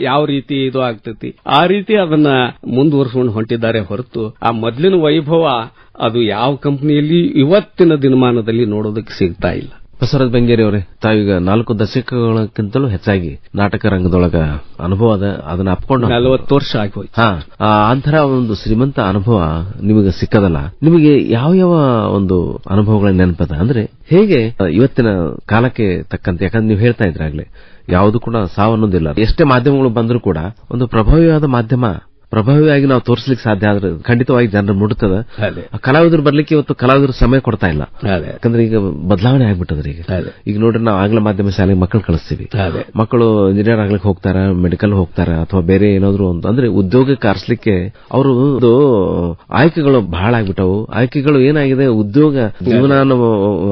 ಯಾವ ರೀತಿ ಇದು ಆಗ್ತೈತಿ. ಆ ರೀತಿ ಅದನ್ನ ಮುಂದುವರಿಸಿಕೊಂಡು ಹೊಂಟಿದ್ದಾರೆ ಹೊರತು ಆ ಮೊದಲಿನ ವೈಭವ ಅದು ಯಾವ ಕಂಪನಿಯಲ್ಲಿ ಇವತ್ತಿನ ದಿನಮಾನದಲ್ಲಿ ನೋಡೋದಕ್ಕೆ ಸಿಗ್ತಾ ಇಲ್ಲ. ಬಸವರಾಜ ಬೆಂಗೇರಿ ಅವರೇ ತಾವೀಗ ನಾಲ್ಕು ದಶಕಗಳಕ್ಕಿಂತಲೂ ಹೆಚ್ಚಾಗಿ ನಾಟಕ ರಂಗದೊಳಗ ಅನುಭವ ಅದ ಅದನ್ನ ಅಪ್ಕೊಂಡು ನಲವತ್ತು ವರ್ಷ ಆಗೋಯ್ತು. ಹಾ ಆ ಅಂತರ ಒಂದು ಶ್ರೀಮಂತ ಅನುಭವ ನಿಮಗೆ ಸಿಕ್ಕದಲ್ಲ? ನಿಮಗೆ ಯಾವ ಯಾವ ಒಂದು ಅನುಭವಗಳ ನೆನಪದ? ಅಂದ್ರೆ ಹೇಗೆ ಇವತ್ತಿನ ಕಾಲಕ್ಕೆ ತಕ್ಕಂತೆ ಯಾಕಂದ್ರೆ ನೀವು ಹೇಳ್ತಾ ಇದ್ರಾಗ್ಲೆ ಯಾವುದು ಕೂಡ ಸಾವನ್ನೋದಿಲ್ಲ. ಎಷ್ಟೇ ಮಾಧ್ಯಮಗಳು ಬಂದರೂ ಕೂಡ ಒಂದು ಪ್ರಭಾವಿಯಾದ ಮಾಧ್ಯಮ ಪ್ರಭಾವಿಯಾಗಿ ನಾವು ತೋರಿಸಲಿಕ್ಕೆ ಸಾಧ್ಯ ಆದ್ರೆ ಖಂಡಿತವಾಗಿ ಜನರು ಮುಡುತ್ತದೆ ಕಲಾವಿದರು ಬರ್ಲಿಕ್ಕೆ ಇವತ್ತು ಕಲಾವಿದರು ಸಮಯ ಕೊಡ್ತಾ ಇಲ್ಲ. ಯಾಕಂದ್ರೆ ಈಗ ಬದಲಾವಣೆ ಆಗ್ಬಿಟ್ಟದ್ರಿ ಈಗ. ಈಗ ನೋಡ್ರಿ ನಾವು ಆಂಗ್ಲ ಮಾಧ್ಯಮ ಶಾಲೆಗೆ ಮಕ್ಕಳು ಕಳಿಸ್ತೀವಿ. ಮಕ್ಕಳು ಇಂಜಿನಿಯರ್ ಆಗ್ಲಿಕ್ಕೆ ಹೋಗ್ತಾರ ಮೆಡಿಕಲ್ ಹೋಗ್ತಾರ ಅಥವಾ ಬೇರೆ ಏನಾದ್ರು ಒಂದು ಅಂದ್ರೆ ಉದ್ಯೋಗ ಕಾರ್ಸ್ಲಿಕ್ಕೆ ಅವರು ಆಯ್ಕೆಗಳು ಬಹಳ ಆಗ್ಬಿಟ್ಟವು. ಆಯ್ಕೆಗಳು ಏನಾಗಿದೆ ಉದ್ಯೋಗ ಜೀವನ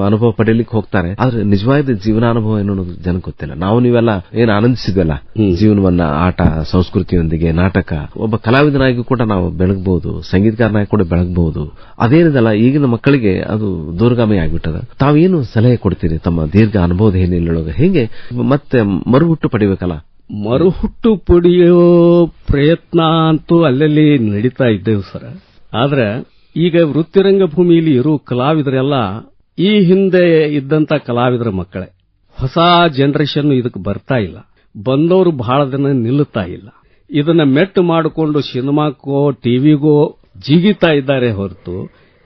ಅನುಭವ ಪಡೆಯಲಿಕ್ಕೆ ಹೋಗ್ತಾರೆ. ಆದ್ರೆ ನಿಜವಾದ ಜೀವನಾನುಭವ ಏನು ಜನಕ್ಕೆ ಗೊತ್ತಿಲ್ಲ. ನಾವು ನೀವೆಲ್ಲ ಏನ್ ಆನಂದಿಸಿದ್ವಲ್ಲ? ಜೀವನವನ್ನ ಆಟ ಸಂಸ್ಕೃತಿಯೊಂದಿಗೆ ನಾಟಕ ಒಬ್ಬ ಕಲಾವಿದನಾಗಿ ಕೂಡ ನಾವು ಬೆಳಗಬಹುದು ಸಂಗೀತಗಾರನಾಗಿ ಕೂಡ ಬೆಳಗಬಹುದು ಅದೇನಿದಲ್ಲ ಈಗಿನ ಮಕ್ಕಳಿಗೆ ಅದು ದೂರಗಾಮಿ ಆಗಿಬಿಟ್ಟದ. ತಾವೇನು ಸಲಹೆ ಕೊಡ್ತೀರಿ ತಮ್ಮ ದೀರ್ಘ ಅನುಭವದ ಹಿನ್ನೆಲೆಯೊಳಗೆ? ಹೇಗೆ? ಮತ್ತೆ ಮರುಹುಟ್ಟು ಪಡಿಬೇಕಲ್ಲ ಮರುಹುಟ್ಟು ಪಡೆಯೋ ಪ್ರಯತ್ನ ಅಂತೂ ಅಲ್ಲಲ್ಲಿ ನಡೀತಾ ಇದ್ದೇವೆ ಸರ್. ಆದ್ರೆ ಈಗ ವೃತ್ತಿರಂಗ ಭೂಮಿಯಲ್ಲಿ ಇರೋ ಕಲಾವಿದರೆಲ್ಲ ಈ ಹಿಂದೆ ಇದ್ದಂತ ಕಲಾವಿದರ ಮಕ್ಕಳೇ. ಹೊಸ ಜನರೇಷನ್ ಇದಕ್ಕೆ ಬರ್ತಾ ಇಲ್ಲ. ಬಂದವರು ಬಹಳ ದಿನ ನಿಲ್ಲುತ್ತಾ ಇಲ್ಲ. ಇದನ್ನ ಮೆಟ್ಟು ಮಾಡಿಕೊಂಡು ಸಿನಿಮಾಕ್ಕೋ ಟಿವಿಗೋ ಜಿಗಿತಾ ಇದ್ದಾರೆ ಹೊರತು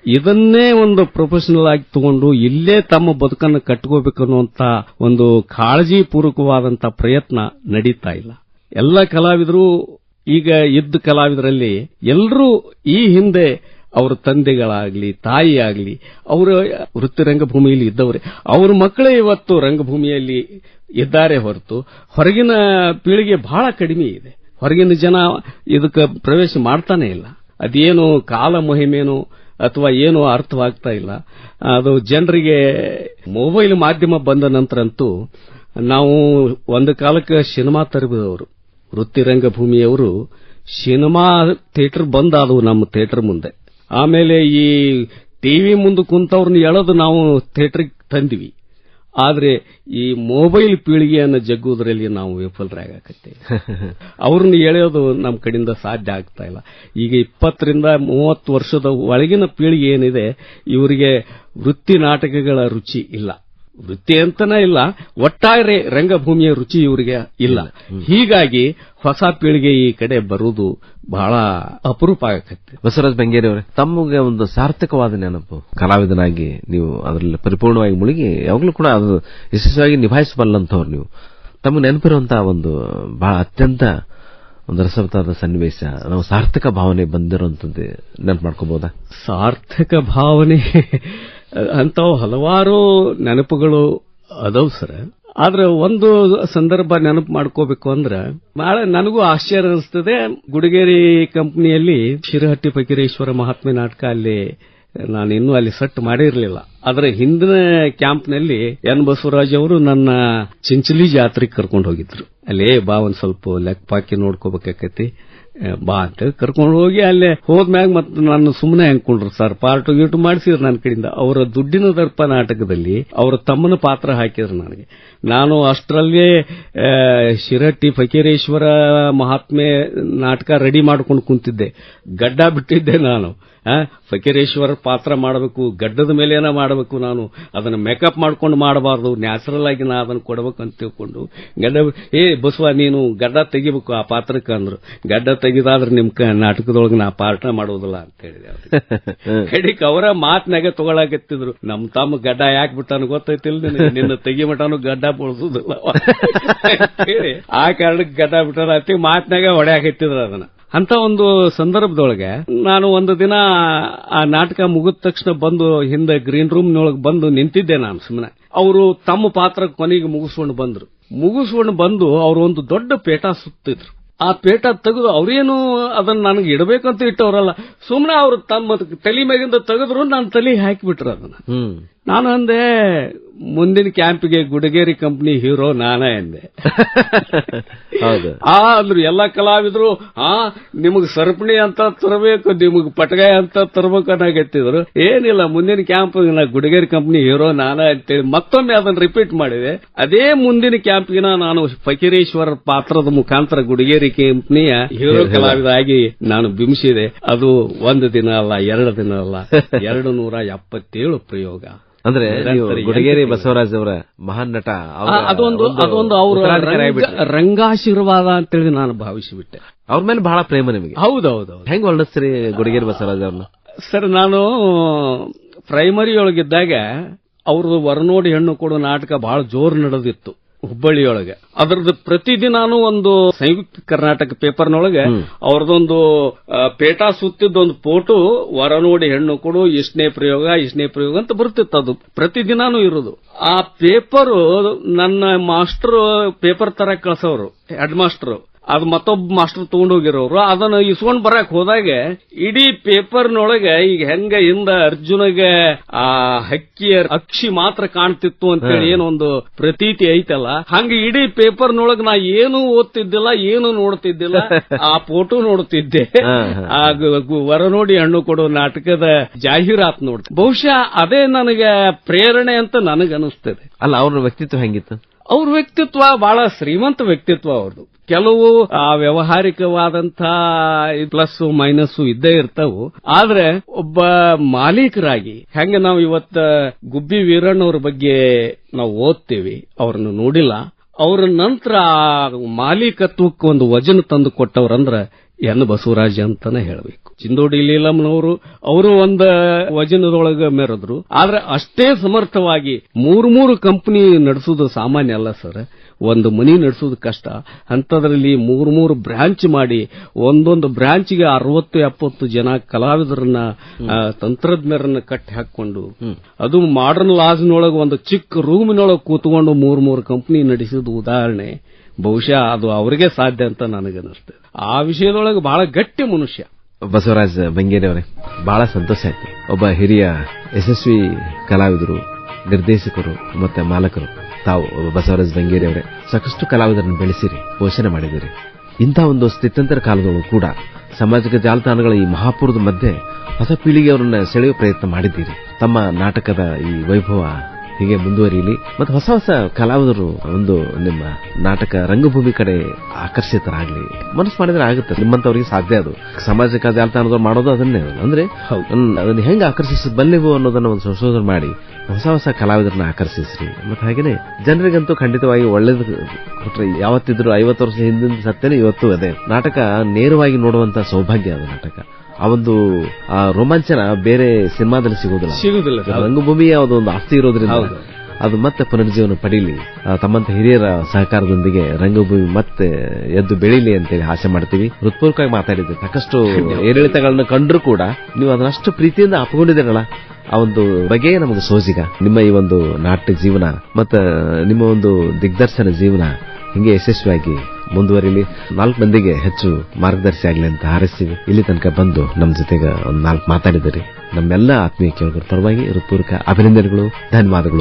ಇದನ್ನೇ ಒಂದು ಪ್ರೊಫೆಷನಲ್ ಆಗಿ ತಗೊಂಡು ಇಲ್ಲೇ ತಮ್ಮ ಬದುಕನ್ನು ಕಟ್ಕೋಬೇಕನ್ನುವಂತ ಒಂದು ಕಾಳಜಿ ಪೂರ್ವಕವಾದಂತ ಪ್ರಯತ್ನ ನಡೀತಾ ಇಲ್ಲ. ಎಲ್ಲ ಕಲಾವಿದರು ಈಗ ಇದ್ದ ಕಲಾವಿದರಲ್ಲಿ ಎಲ್ಲರೂ ಈ ಹಿಂದೆ ಅವರ ತಂದೆಗಳಾಗ್ಲಿ ತಾಯಿ ಆಗ್ಲಿ ಅವರ ವೃತ್ತಿ ರಂಗಭೂಮಿಯಲ್ಲಿ ಇದ್ದವರೇ, ಅವ್ರ ಮಕ್ಕಳೇ ಇವತ್ತು ರಂಗಭೂಮಿಯಲ್ಲಿ ಇದ್ದಾರೆ ಹೊರತು ಹೊರಗಿನ ಪೀಳಿಗೆ ಬಹಳ ಕಡಿಮೆ ಇದೆ. ಹೊರಗಿನ ಜನ ಇದಕ್ಕೆ ಪ್ರವೇಶ ಮಾಡ್ತಾನೆ ಇಲ್ಲ. ಅದೇನು ಕಾಲ ಮಹಿಮೇನು ಅಥವಾ ಏನು ಅರ್ಥವಾಗ್ತಾ ಇಲ್ಲ. ಅದು ಜನರಿಗೆ ಮೊಬೈಲ್ ಮಾಧ್ಯಮ ಬಂದ ನಂತರ ಅಂತೂ ನಾವು ಒಂದು ಕಾಲಕ್ಕೆ ಸಿನಿಮಾ ತರಬಿದವರು. ವೃತ್ತಿರಂಗ ಭೂಮಿಯವರು ಸಿನಿಮಾ ಥಿಯೇಟರ್ ಬಂದಾದವು ನಮ್ಮ ಥಿಯೇಟರ್ ಮುಂದೆ. ಆಮೇಲೆ ಈ ಟಿವಿ ಮುಂದೆ ಕುಂತವ್ರನ್ನ ಎಳೆದು ನಾವು ಥಿಯೇಟರ್ಗೆ ತಂದ್ವಿ. ಆದ್ರೆ ಈ ಮೊಬೈಲ್ ಪೀಳಿಗೆಯನ್ನು ಜಗ್ಗುವುದರಲ್ಲಿ ನಾವು ವಿಫಲರಾಗಕತ್ತೇವೆ. ಅವ್ರನ್ನ ಎಳೆಯೋದು ನಮ್ಮ ಕಡೆಯಿಂದ ಸಾಧ್ಯ ಆಗ್ತಾ ಇಲ್ಲ. ಈಗ ಇಪ್ಪತ್ತರಿಂದ ಮೂವತ್ತು ವರ್ಷದ ಒಳಗಿನ ಪೀಳಿಗೆ ಏನಿದೆ ಇವರಿಗೆ ವೃತ್ತಿ ನಾಟಕಗಳ ರುಚಿ ಇಲ್ಲ. ವೃತ್ತಿ ಅಂತನೇ ಇಲ್ಲ ಒಟ್ಟಾರೆ ರಂಗಭೂಮಿಯ ರುಚಿ ಇವರಿಗೆ ಇಲ್ಲ. ಹೀಗಾಗಿ ಹೊಸ ಪೀಳಿಗೆ ಈ ಕಡೆ ಬರುವುದು ಬಹಳ ಅಪರೂಪ ಆಗತ್ತೆ. ಬಸವರಾಜ್ ಬೆಂಗೇರಿ ಅವರೇ ತಮಗೆ ಒಂದು ಸಾರ್ಥಕವಾದ ನೆನಪು. ಕಲಾವಿದನಾಗಿ ನೀವು ಅದರಲ್ಲಿ ಪರಿಪೂರ್ಣವಾಗಿ ಮುಳುಗಿ ಯಾವಾಗಲೂ ಕೂಡ ಅದು ಯಶಸ್ವಿಯಾಗಿ ನಿಭಾಯಿಸಬಲ್ಲಂತವ್ರು ನೀವು. ತಮಗೆ ನೆನಪಿರುವಂತಹ ಒಂದು ಬಹಳ ಅತ್ಯಂತ ಒಂದು ರಸವತ್ತಾದ ಸನ್ನಿವೇಶ ನಾವು ಸಾರ್ಥಕ ಭಾವನೆ ಬಂದಿರುವಂತದ್ದು ನೆನಪು ಮಾಡ್ಕೋಬಹುದಾ ಸಾರ್ಥಕ ಭಾವನೆ ಅಂಥವು ಹಲವಾರು ನೆನಪುಗಳು ಅದಾವ್ ಸರ್. ಆದ್ರೆ ಒಂದು ಸಂದರ್ಭ ನೆನಪು ಮಾಡ್ಕೋಬೇಕು ಅಂದ್ರೆ ಬಹಳ ನನಗೂ ಆಶ್ಚರ್ಯ ಅನಿಸ್ತದೆ. ಗುಡಿಗೇರಿ ಕಂಪನಿಯಲ್ಲಿ ಶಿರಹಟ್ಟಿ ಫಕೀರೇಶ್ವರ ಮಹಾತ್ಮೆ ನಾಟಕ ಅಲ್ಲಿ ನಾನು ಇನ್ನೂ ಅಲ್ಲಿ ಸೆಟ್ ಮಾಡಿರಲಿಲ್ಲ. ಆದರೆ ಹಿಂದಿನ ಕ್ಯಾಂಪ್ನಲ್ಲಿ ಎನ್ ಬಸವರಾಜ್ ಅವರು ನನ್ನ ಚಿಂಚಲಿ ಜಾತ್ರೆಗೆ ಕರ್ಕೊಂಡು ಹೋಗಿದ್ರು. ಅಲ್ಲೇ ಬಾ ಒಂದ್ ಸ್ವಲ್ಪ ಲೆಕ್ಕ ಪಾಕಿ ನೋಡ್ಕೋಬೇಕಾಕತಿ. ಬಾ ಅಂತ ಕರ್ಕೊಂಡು ಹೋಗಿ ಅಲ್ಲೇ ಹೋದ್ಮ್ಯಾಗ ಮತ್ತೆ ನಾನು ಸುಮ್ಮನೆ ಅಂದ್ಕೊಂಡ್ರು ಸರ್ ಪಾರ್ಟ್ ಗೀಟು ಮಾಡಿಸಿದ್ರು ನನ್ನ ಕಡೆಯಿಂದ. ಅವರ ದುಡ್ಡಿನ ದರ್ಪ ನಾಟಕದಲ್ಲಿ ಅವರ ತಮ್ಮನ ಪಾತ್ರ ಹಾಕಿದ್ರು ನನಗೆ. ನಾನು ಅಷ್ಟರಲ್ಲೇ ಶಿರಟ್ಟಿ ಫಕೀರೇಶ್ವರ ಮಹಾತ್ಮೆ ನಾಟಕ ರೆಡಿ ಮಾಡ್ಕೊಂಡು ಕುಂತಿದ್ದೆ. ಗಡ್ಡ ಬಿಟ್ಟಿದ್ದೆ ನಾನು. ಫಕೀರೇಶ್ವರ ಪಾತ್ರ ಮಾಡಬೇಕು ಗಡ್ಡದ ಮೇಲೇನ ಮಾಡಬೇಕು ನಾನು. ಅದನ್ನ ಮೇಕಪ್ ಮಾಡ್ಕೊಂಡು ಮಾಡಬಾರ್ದು. ನ್ಯಾಚುರಲ್ ಆಗಿ ನಾ ಅದನ್ನ ಕೊಡಬೇಕು ಅಂತ ತಿಳ್ಕೊಂಡು ಗಡ್ಡ ಏ ಬಸವ ನೀನು ಗಡ್ಡ ತೆಗಿಬೇಕು ಆ ಪಾತ್ರಕ್ಕೆ ಅಂದ್ರು. ಗಡ್ಡ ತೆಗಿದಾದ್ರೆ ನಿಮ್ ನಾಟಕದೊಳಗೆ ನಾ ಪಾರ್ಟ್ನ ಮಾಡೋದಿಲ್ಲ ಅಂತ ಹೇಳಿದೆ. ಕಡಿಕ್ ಅವರ ಮಾತ್ನಾಗೆ ತಗೊಳಕತ್ತಿದ್ರು. ನಮ್ ತಮ್ಮ ಗಡ್ಡ ಯಾಕೆ ಬಿಟ್ಟಾನು ಗೊತ್ತೈತಿಲ್ ನಿನಗೆ? ನಿನ್ನ ತೆಗಿ ಮಟಾನು ಗಡ್ಡ ಬಳಸುದಿಲ್ಲ ಆ ಕಾರಣಕ್ಕೆ ಗಡ್ಡ ಬಿಟ್ಟಾರ ಅತಿ ಮಾತ್ನಾಗ ಹೊಡ್ಯಾಕತ್ತಿದ್ರು ಅದನ್ನ. ಅಂತ ಒಂದು ಸಂದರ್ಭದೊಳಗೆ ನಾನು ಒಂದು ದಿನ ಆ ನಾಟಕ ಮುಗಿದ ತಕ್ಷಣ ಬಂದು ಹಿಂದೆ ಗ್ರೀನ್ ರೂಮ್ನೊಳಗೆ ಬಂದು ನಿಂತಿದ್ದೆ ನಾನು ಸುಮ್ಮನೆ ಅವರು ತಮ್ಮ ಪಾತ್ರ ಕೊನೆಗೆ ಮುಗಿಸ್ಕೊಂಡು ಬಂದ್ರು. ಮುಗಿಸ್ಕೊಂಡು ಬಂದು ಅವರು ಒಂದು ದೊಡ್ಡ ಪೇಟ ಸುತ್ತಿದ್ರು. ಆ ಪೇಟ ತೆಗೆದು ಅವ್ರೇನು ಅದನ್ನ ನನಗೆ ಇಡಬೇಕಂತ ಇಟ್ಟವರಲ್ಲ ಸುಮ್ಮನೆ ಅವರು ತಮ್ಮ ತಲೆ ಮೇಗಿಂದ ತೆಗೆದ್ರು ನಾನು ತಲೆ ಹಾಕಿಬಿಟ್ರು ಅದನ್ನ. ನಾನು ಅಂದೆ ಮುಂದಿನ ಕ್ಯಾಂಪಿಗೆ ಗುಡಗೇರಿ ಕಂಪನಿ ಹೀರೋ ನಾನ ಎಂದೆ ಹೌದು. ಆ ಅಂದ್ರು ಎಲ್ಲಾ ಕಲಾವಿದ್ರು ಆ ನಿಮಗ್ ಸರಪಣಿ ಅಂತ ತರಬೇಕು ನಿಮಗ್ ಪಟಗಾಯ ಅಂತ ತರಬೇಕು ಅನ್ನೋಗೆತ್ತಿದ್ರು. ಏನಿಲ್ಲ ಮುಂದಿನ ಕ್ಯಾಂಪ್ ನಾ ಗುಡಗೇರಿ ಕಂಪನಿ ಹೀರೋ ನಾನ ಅಂತೇಳಿ ಮತ್ತೊಮ್ಮೆ ಅದನ್ನ ರಿಪೀಟ್ ಮಾಡಿದೆ. ಅದೇ ಮುಂದಿನ ಕ್ಯಾಂಪ್ಗಿನ ನಾನು ಫಕೀರೇಶ್ವರ ಪಾತ್ರದ ಮುಖಾಂತರ ಗುಡಗೇರಿ ಕಂಪನಿಯ ಹೀರೋ ಕಲಾವಿದ ಆಗಿ ನಾನು ಬಿಂಬಿಸಿದೆ. ಅದು ಒಂದು ದಿನ ಅಲ್ಲ ಎರಡು ದಿನ ಅಲ್ಲ ಎರಡು ನೂರ ಎಪ್ಪತ್ತೇಳು ಪ್ರಯೋಗ. ಅಂದ್ರೆ ಗುಡಗೇರಿ ಬಸವರಾಜ್ ಅವರ ಮಹಾನ್ ನಟ ಅದೊಂದು ಅದೊಂದು ಅವರ ರಂಗಾಶೀರ್ವಾದ ಅಂತ ಆಗ್ಬಿಟ್ರಿ. ರಂಗಾಶೀರ್ವಾದ ಅಂತೇಳಿ ನಾನು ಭಾವಿಸಿಬಿಟ್ಟೆ. ಅವ್ರ ಮೇಲೆ ಬಹಳ ಪ್ರೇಮ ನಿಮಗೆ. ಹೌದೌದು ಹೆಂಗ್ ವರ್ಣಿಸ್ತೀರಿ ಗುಡಗೇರಿ ಬಸವರಾಜ್ ಅವ್ರನ್ನ? ಸರ್ ನಾನು ಪ್ರೈಮರಿ ಒಳಗಿದ್ದಾಗ ಅವ್ರದ್ದು ವರನೋಡಿ ಹೆಣ್ಣು ಕೊಡೋ ನಾಟಕ ಬಹಳ ಜೋರು ನಡೆದಿತ್ತು. ಹುಬ್ಬಳ್ಳಿಯೊಳಗೆ. ಅದರದ್ದು ಪ್ರತಿದಿನಾನು ಒಂದು ಸಂಯುಕ್ತ ಕರ್ನಾಟಕ ಪೇಪರ್ನೊಳಗೆ ಅವರದೊಂದು ಪೇಟಾ ಸುತ್ತಿದ್ದ ಒಂದು ಫೋಟೋ ವರ ನೋಡಿ ಹೆಣ್ಣು ಕೊಡು ಇಷ್ಟನೇ ಪ್ರಯೋಗ ಇಷ್ಟನೇ ಪ್ರಯೋಗ ಅಂತ ಬರ್ತಿತ್ತು ಅದು. ಪ್ರತಿದಿನಾನು ಇರೋದು. ಆ ಪೇಪರ್ ನನ್ನ ಮಾಸ್ಟರ್ ಪೇಪರ್ ತರ ಕಳ್ಸೋರು ಹೆಡ್ ಮಾಸ್ಟರ್. ಅದು ಮತ್ತೊಬ್ಬ ಮಾಸ್ಟರ್ ತಗೊಂಡೋಗಿರೋರು. ಅದನ್ನ ಇಸ್ಕೊಂಡ್ ಬರಕ್ ಹೋದಾಗ ಇಡೀ ಪೇಪರ್ನೊಳಗೆ ಈಗ ಹೆಂಗ ಹಿಂದ ಅರ್ಜುನಗೆ ಆ ಹಕ್ಕಿಯ ಅಕ್ಷಿ ಮಾತ್ರ ಕಾಣ್ತಿತ್ತು ಅಂತೇಳಿ ಏನೊಂದು ಪ್ರತೀತಿ ಐತಲ್ಲ. ಹಂಗ ಇಡೀ ಪೇಪರ್ನೊಳಗ ನಾ ಏನು ಓದ್ತಿದ್ದಿಲ್ಲ ಏನು ನೋಡ್ತಿದ್ದಿಲ್ಲ. ಆ ಫೋಟೋ ನೋಡ್ತಿದ್ದೆ. ಆ ವರ ನೋಡಿ ಹಣ್ಣು ಕೊಡೋ ನಾಟಕದ ಜಾಹೀರಾತ್ ನೋಡ್ತಿ ಬಹುಶಃ ಅದೇ ನನಗೆ ಪ್ರೇರಣೆ ಅಂತ ನನಗನಿಸ್ತದೆ ಅಲ್ಲ ಅವ್ರ ವ್ಯಕ್ತಿತ್ವ ಹೆಂಗಿತ್ತು? ಅವ್ರ ವ್ಯಕ್ತಿತ್ವ ಬಹಳ ಶ್ರೀಮಂತ ವ್ಯಕ್ತಿತ್ವ ಅವ್ರದ್ದು ಕೆಲವು, ಆ ವ್ಯವಹಾರಿಕವಾದಂತ ಪ್ಲಸ್ ಮೈನಸ್ ಇದ್ದೇ ಇರ್ತಾವು. ಆದ್ರೆ ಒಬ್ಬ ಮಾಲೀಕರಾಗಿ, ಹೆಂಗ ನಾವು ಇವತ್ತ ಗುಬ್ಬಿ ವೀರಣ್ಣವ್ರ ಬಗ್ಗೆ ನಾವು ಓದ್ತೇವಿ, ಅವ್ರನ್ನ ನೋಡಿಲ್ಲ. ಅವ್ರ ನಂತರ ಮಾಲೀಕತ್ವಕ್ಕೆ ಒಂದು ವಜನ ತಂದು ಕೊಟ್ಟವ್ರಂದ್ರ ಎನ್ ಬಸವರಾಜ್ ಅಂತಾನೆ ಹೇಳಬೇಕು. ಚಿಂದೋಡಿ ಲೀಲಮ್ಮನವರು, ಅವರು ಒಂದ ವಜನದೊಳಗ ಮೆರೆದ್ರು. ಆದ್ರೆ ಅಷ್ಟೇ ಸಮರ್ಥವಾಗಿ ಮೂರು ಮೂರು ಕಂಪನಿ ನಡೆಸೋದು ಸಾಮಾನ್ಯ ಅಲ್ಲ ಸರ್. ಒಂದು ಮನಿ ನಡೆಸೋದು ಕಷ್ಟ. ಅಂಥದ್ರಲ್ಲಿ ಮೂರು ಮೂರು ಬ್ರಾಂಚ್ ಮಾಡಿ ಒಂದೊಂದು ಬ್ರಾಂಚ್ಗೆ ಅರವತ್ತು ಎಪ್ಪತ್ತು ಜನ ಕಲಾವಿದರನ್ನ ತಂತ್ರಜ್ಞರನ್ನ ಕಟ್ಟಿ ಹಾಕೊಂಡು ಅದು ಮಾಡರ್ನ್ ಲಾಜ್ನೊಳಗೆ ಒಂದು ಚಿಕ್ಕ ರೂಮಿನೊಳಗೆ ಕೂತ್ಕೊಂಡು ಮೂರು ಮೂರು ಕಂಪನಿ ನಡೆಸಿದ ಉದಾಹರಣೆ. ಬಹುಶಃ ಅದು ಅವರಿಗೆ ಸಾಧ್ಯ ಅಂತ ನನಗನ್ನಿಸ್ತದೆ. ಆ ವಿಷಯದೊಳಗೆ ಬಹಳ ಗಟ್ಟಿ ಮನುಷ್ಯ. ಬಸವರಾಜ್ ಬಂಗೇರಿ ಅವರೇ ಬಹಳ ಸಂತೋಷ ಆಯ್ತು. ಒಬ್ಬ ಹಿರಿಯ ಯಶಸ್ವಿ ಕಲಾವಿದರು ನಿರ್ದೇಶಕರು ಮತ್ತೆ ಮಾಲಕರು. ತಾವು ಬಸವರಾಜ ಬಸವರಾಜ್ ಬಂಗೇರಿ ಅವರೇ, ಸಾಕಷ್ಟು ಕಲಾವಿದರನ್ನು ಬೆಳೆಸಿರಿ, ಪೋಷಣೆ ಮಾಡಿದಿರಿ. ಇಂಥ ಒಂದು ಸ್ಥಿತ್ಯಂತರ ಕಾಲದಲ್ಲೂ ಕೂಡ ಸಾಮಾಜಿಕ ಜಾಲತಾಣಗಳ ಈ ಮಹಾಪುರದ ಮಧ್ಯೆ ಹೊಸ ಪೀಳಿಗೆಯವರನ್ನ ಸೆಳೆಯುವ ಪ್ರಯತ್ನ ಮಾಡಿದ್ದೀರಿ. ತಮ್ಮ ನಾಟಕದ ಈ ವೈಭವ ಹೀಗೆ ಮುಂದುವರಿಯಲಿ. ಮತ್ತು ಹೊಸ ಹೊಸ ಕಲಾವಿದರು ಒಂದು ನಿಮ್ಮ ನಾಟಕ ರಂಗಭೂಮಿ ಕಡೆ ಆಕರ್ಷಿತರಾಗಲಿ. ಮನಸ್ಸು ಮಾಡಿದ್ರೆ ಆಗುತ್ತೆ. ನಿಮ್ಮಂತವರಿಗೆ ಸಾಧ್ಯ ಅದು. ಸಮಾಜಕ್ಕೆ ಜಾಲತಾಣದವ್ರು ಮಾಡೋದು ಅದನ್ನೇ ಅಂದ್ರೆ ಅದನ್ನ ಹೆಂಗೆ ಆಕರ್ಷಿಸಬಲ್ಲೆವು ಅನ್ನೋದನ್ನ ಒಂದು ಸಂಶೋಧನೆ ಮಾಡಿ. ಹೊಸ ಹೊಸ ಕಲಾವಿದರನ್ನ ಆಕರ್ಷಿಸ್ರಿ. ಮತ್ತೆ ಹಾಗೇನೆ ಜನರಿಗಂತೂ ಖಂಡಿತವಾಗಿ ಒಳ್ಳೇದು ಕೊಟ್ರೆ ಯಾವತ್ತಿದ್ರು ಐವತ್ತು ವರ್ಷ ಹಿಂದಿನ ಸತ್ಯನೇ ಇವತ್ತು ಅದೇ. ನಾಟಕ ನೇರವಾಗಿ ನೋಡುವಂತ ಸೌಭಾಗ್ಯ ಅದು ನಾಟಕ. ಆ ಒಂದು ಆ ರೋಮಾಂಚನ ಬೇರೆ ಸಿನಿಮಾದಲ್ಲಿ ಸಿಗೋದಿಲ್ಲ ಸಿಗೋದಿಲ್ಲ ಸರ್. ರಂಗಭೂಮಿಯ ಒಂದು ಆಸ್ತಿ ಇರೋದ್ರಿಂದ ಅದು ಮತ್ತೆ ಪುನರ್ಜೀವನ ಪಡೀಲಿ. ತಮ್ಮಂತ ಹಿರಿಯರ ಸಹಕಾರದೊಂದಿಗೆ ರಂಗಭೂಮಿ ಮತ್ತೆ ಎದ್ದು ಬೆಳೀಲಿ ಅಂತೇಳಿ ಆಸೆ ಮಾಡ್ತೀವಿ. ಹೃತ್ಪೂರ್ವಕವಾಗಿ ಮಾತಾಡಿದ್ದೆ. ಸಾಕಷ್ಟು ಏರಿಳಿತಗಳನ್ನ ಕಂಡ್ರೂ ಕೂಡ ನೀವು ಅದನ್ನಷ್ಟು ಪ್ರೀತಿಯಿಂದ ಅಪ್ಕೊಂಡಿದ್ದೀರಲ್ಲ ಆ ಒಂದು ಬಗೆ ನಮಗೆ ಸೋಜಿಗ. ನಿಮ್ಮ ಈ ಒಂದು ನಾಟ್ಯ ಜೀವನ ಮತ್ತೆ ನಿಮ್ಮ ಒಂದು ದಿಗ್ದರ್ಶನ ಜೀವನ ಹಿಂಗೆ ಯಶಸ್ವಿಯಾಗಿ ಮುಂದುವರಿಲಿ. ನಾಲ್ಕು ಮಂದಿಗೆ ಹೆಚ್ಚು ಮಾರ್ಗದರ್ಶಿ ಆಗಲಿ ಅಂತ ಹಾರೈಸ್ತೀವಿ. ಇಲ್ಲಿ ತನಕ ಬಂದು ನಮ್ಮ ಜೊತೆಗೆ ಒಂದು ನಾಲ್ಕು ಮಾತಾಡಿದ್ದೀರಿ. ನಮ್ಮೆಲ್ಲ ಆತ್ಮೀಯ ಕೇಳುಗರ ಪರವಾಗಿ ಹೃತ್ಪೂರ್ವಕ ಅಭಿನಂದನೆಗಳು, ಧನ್ಯವಾದಗಳು.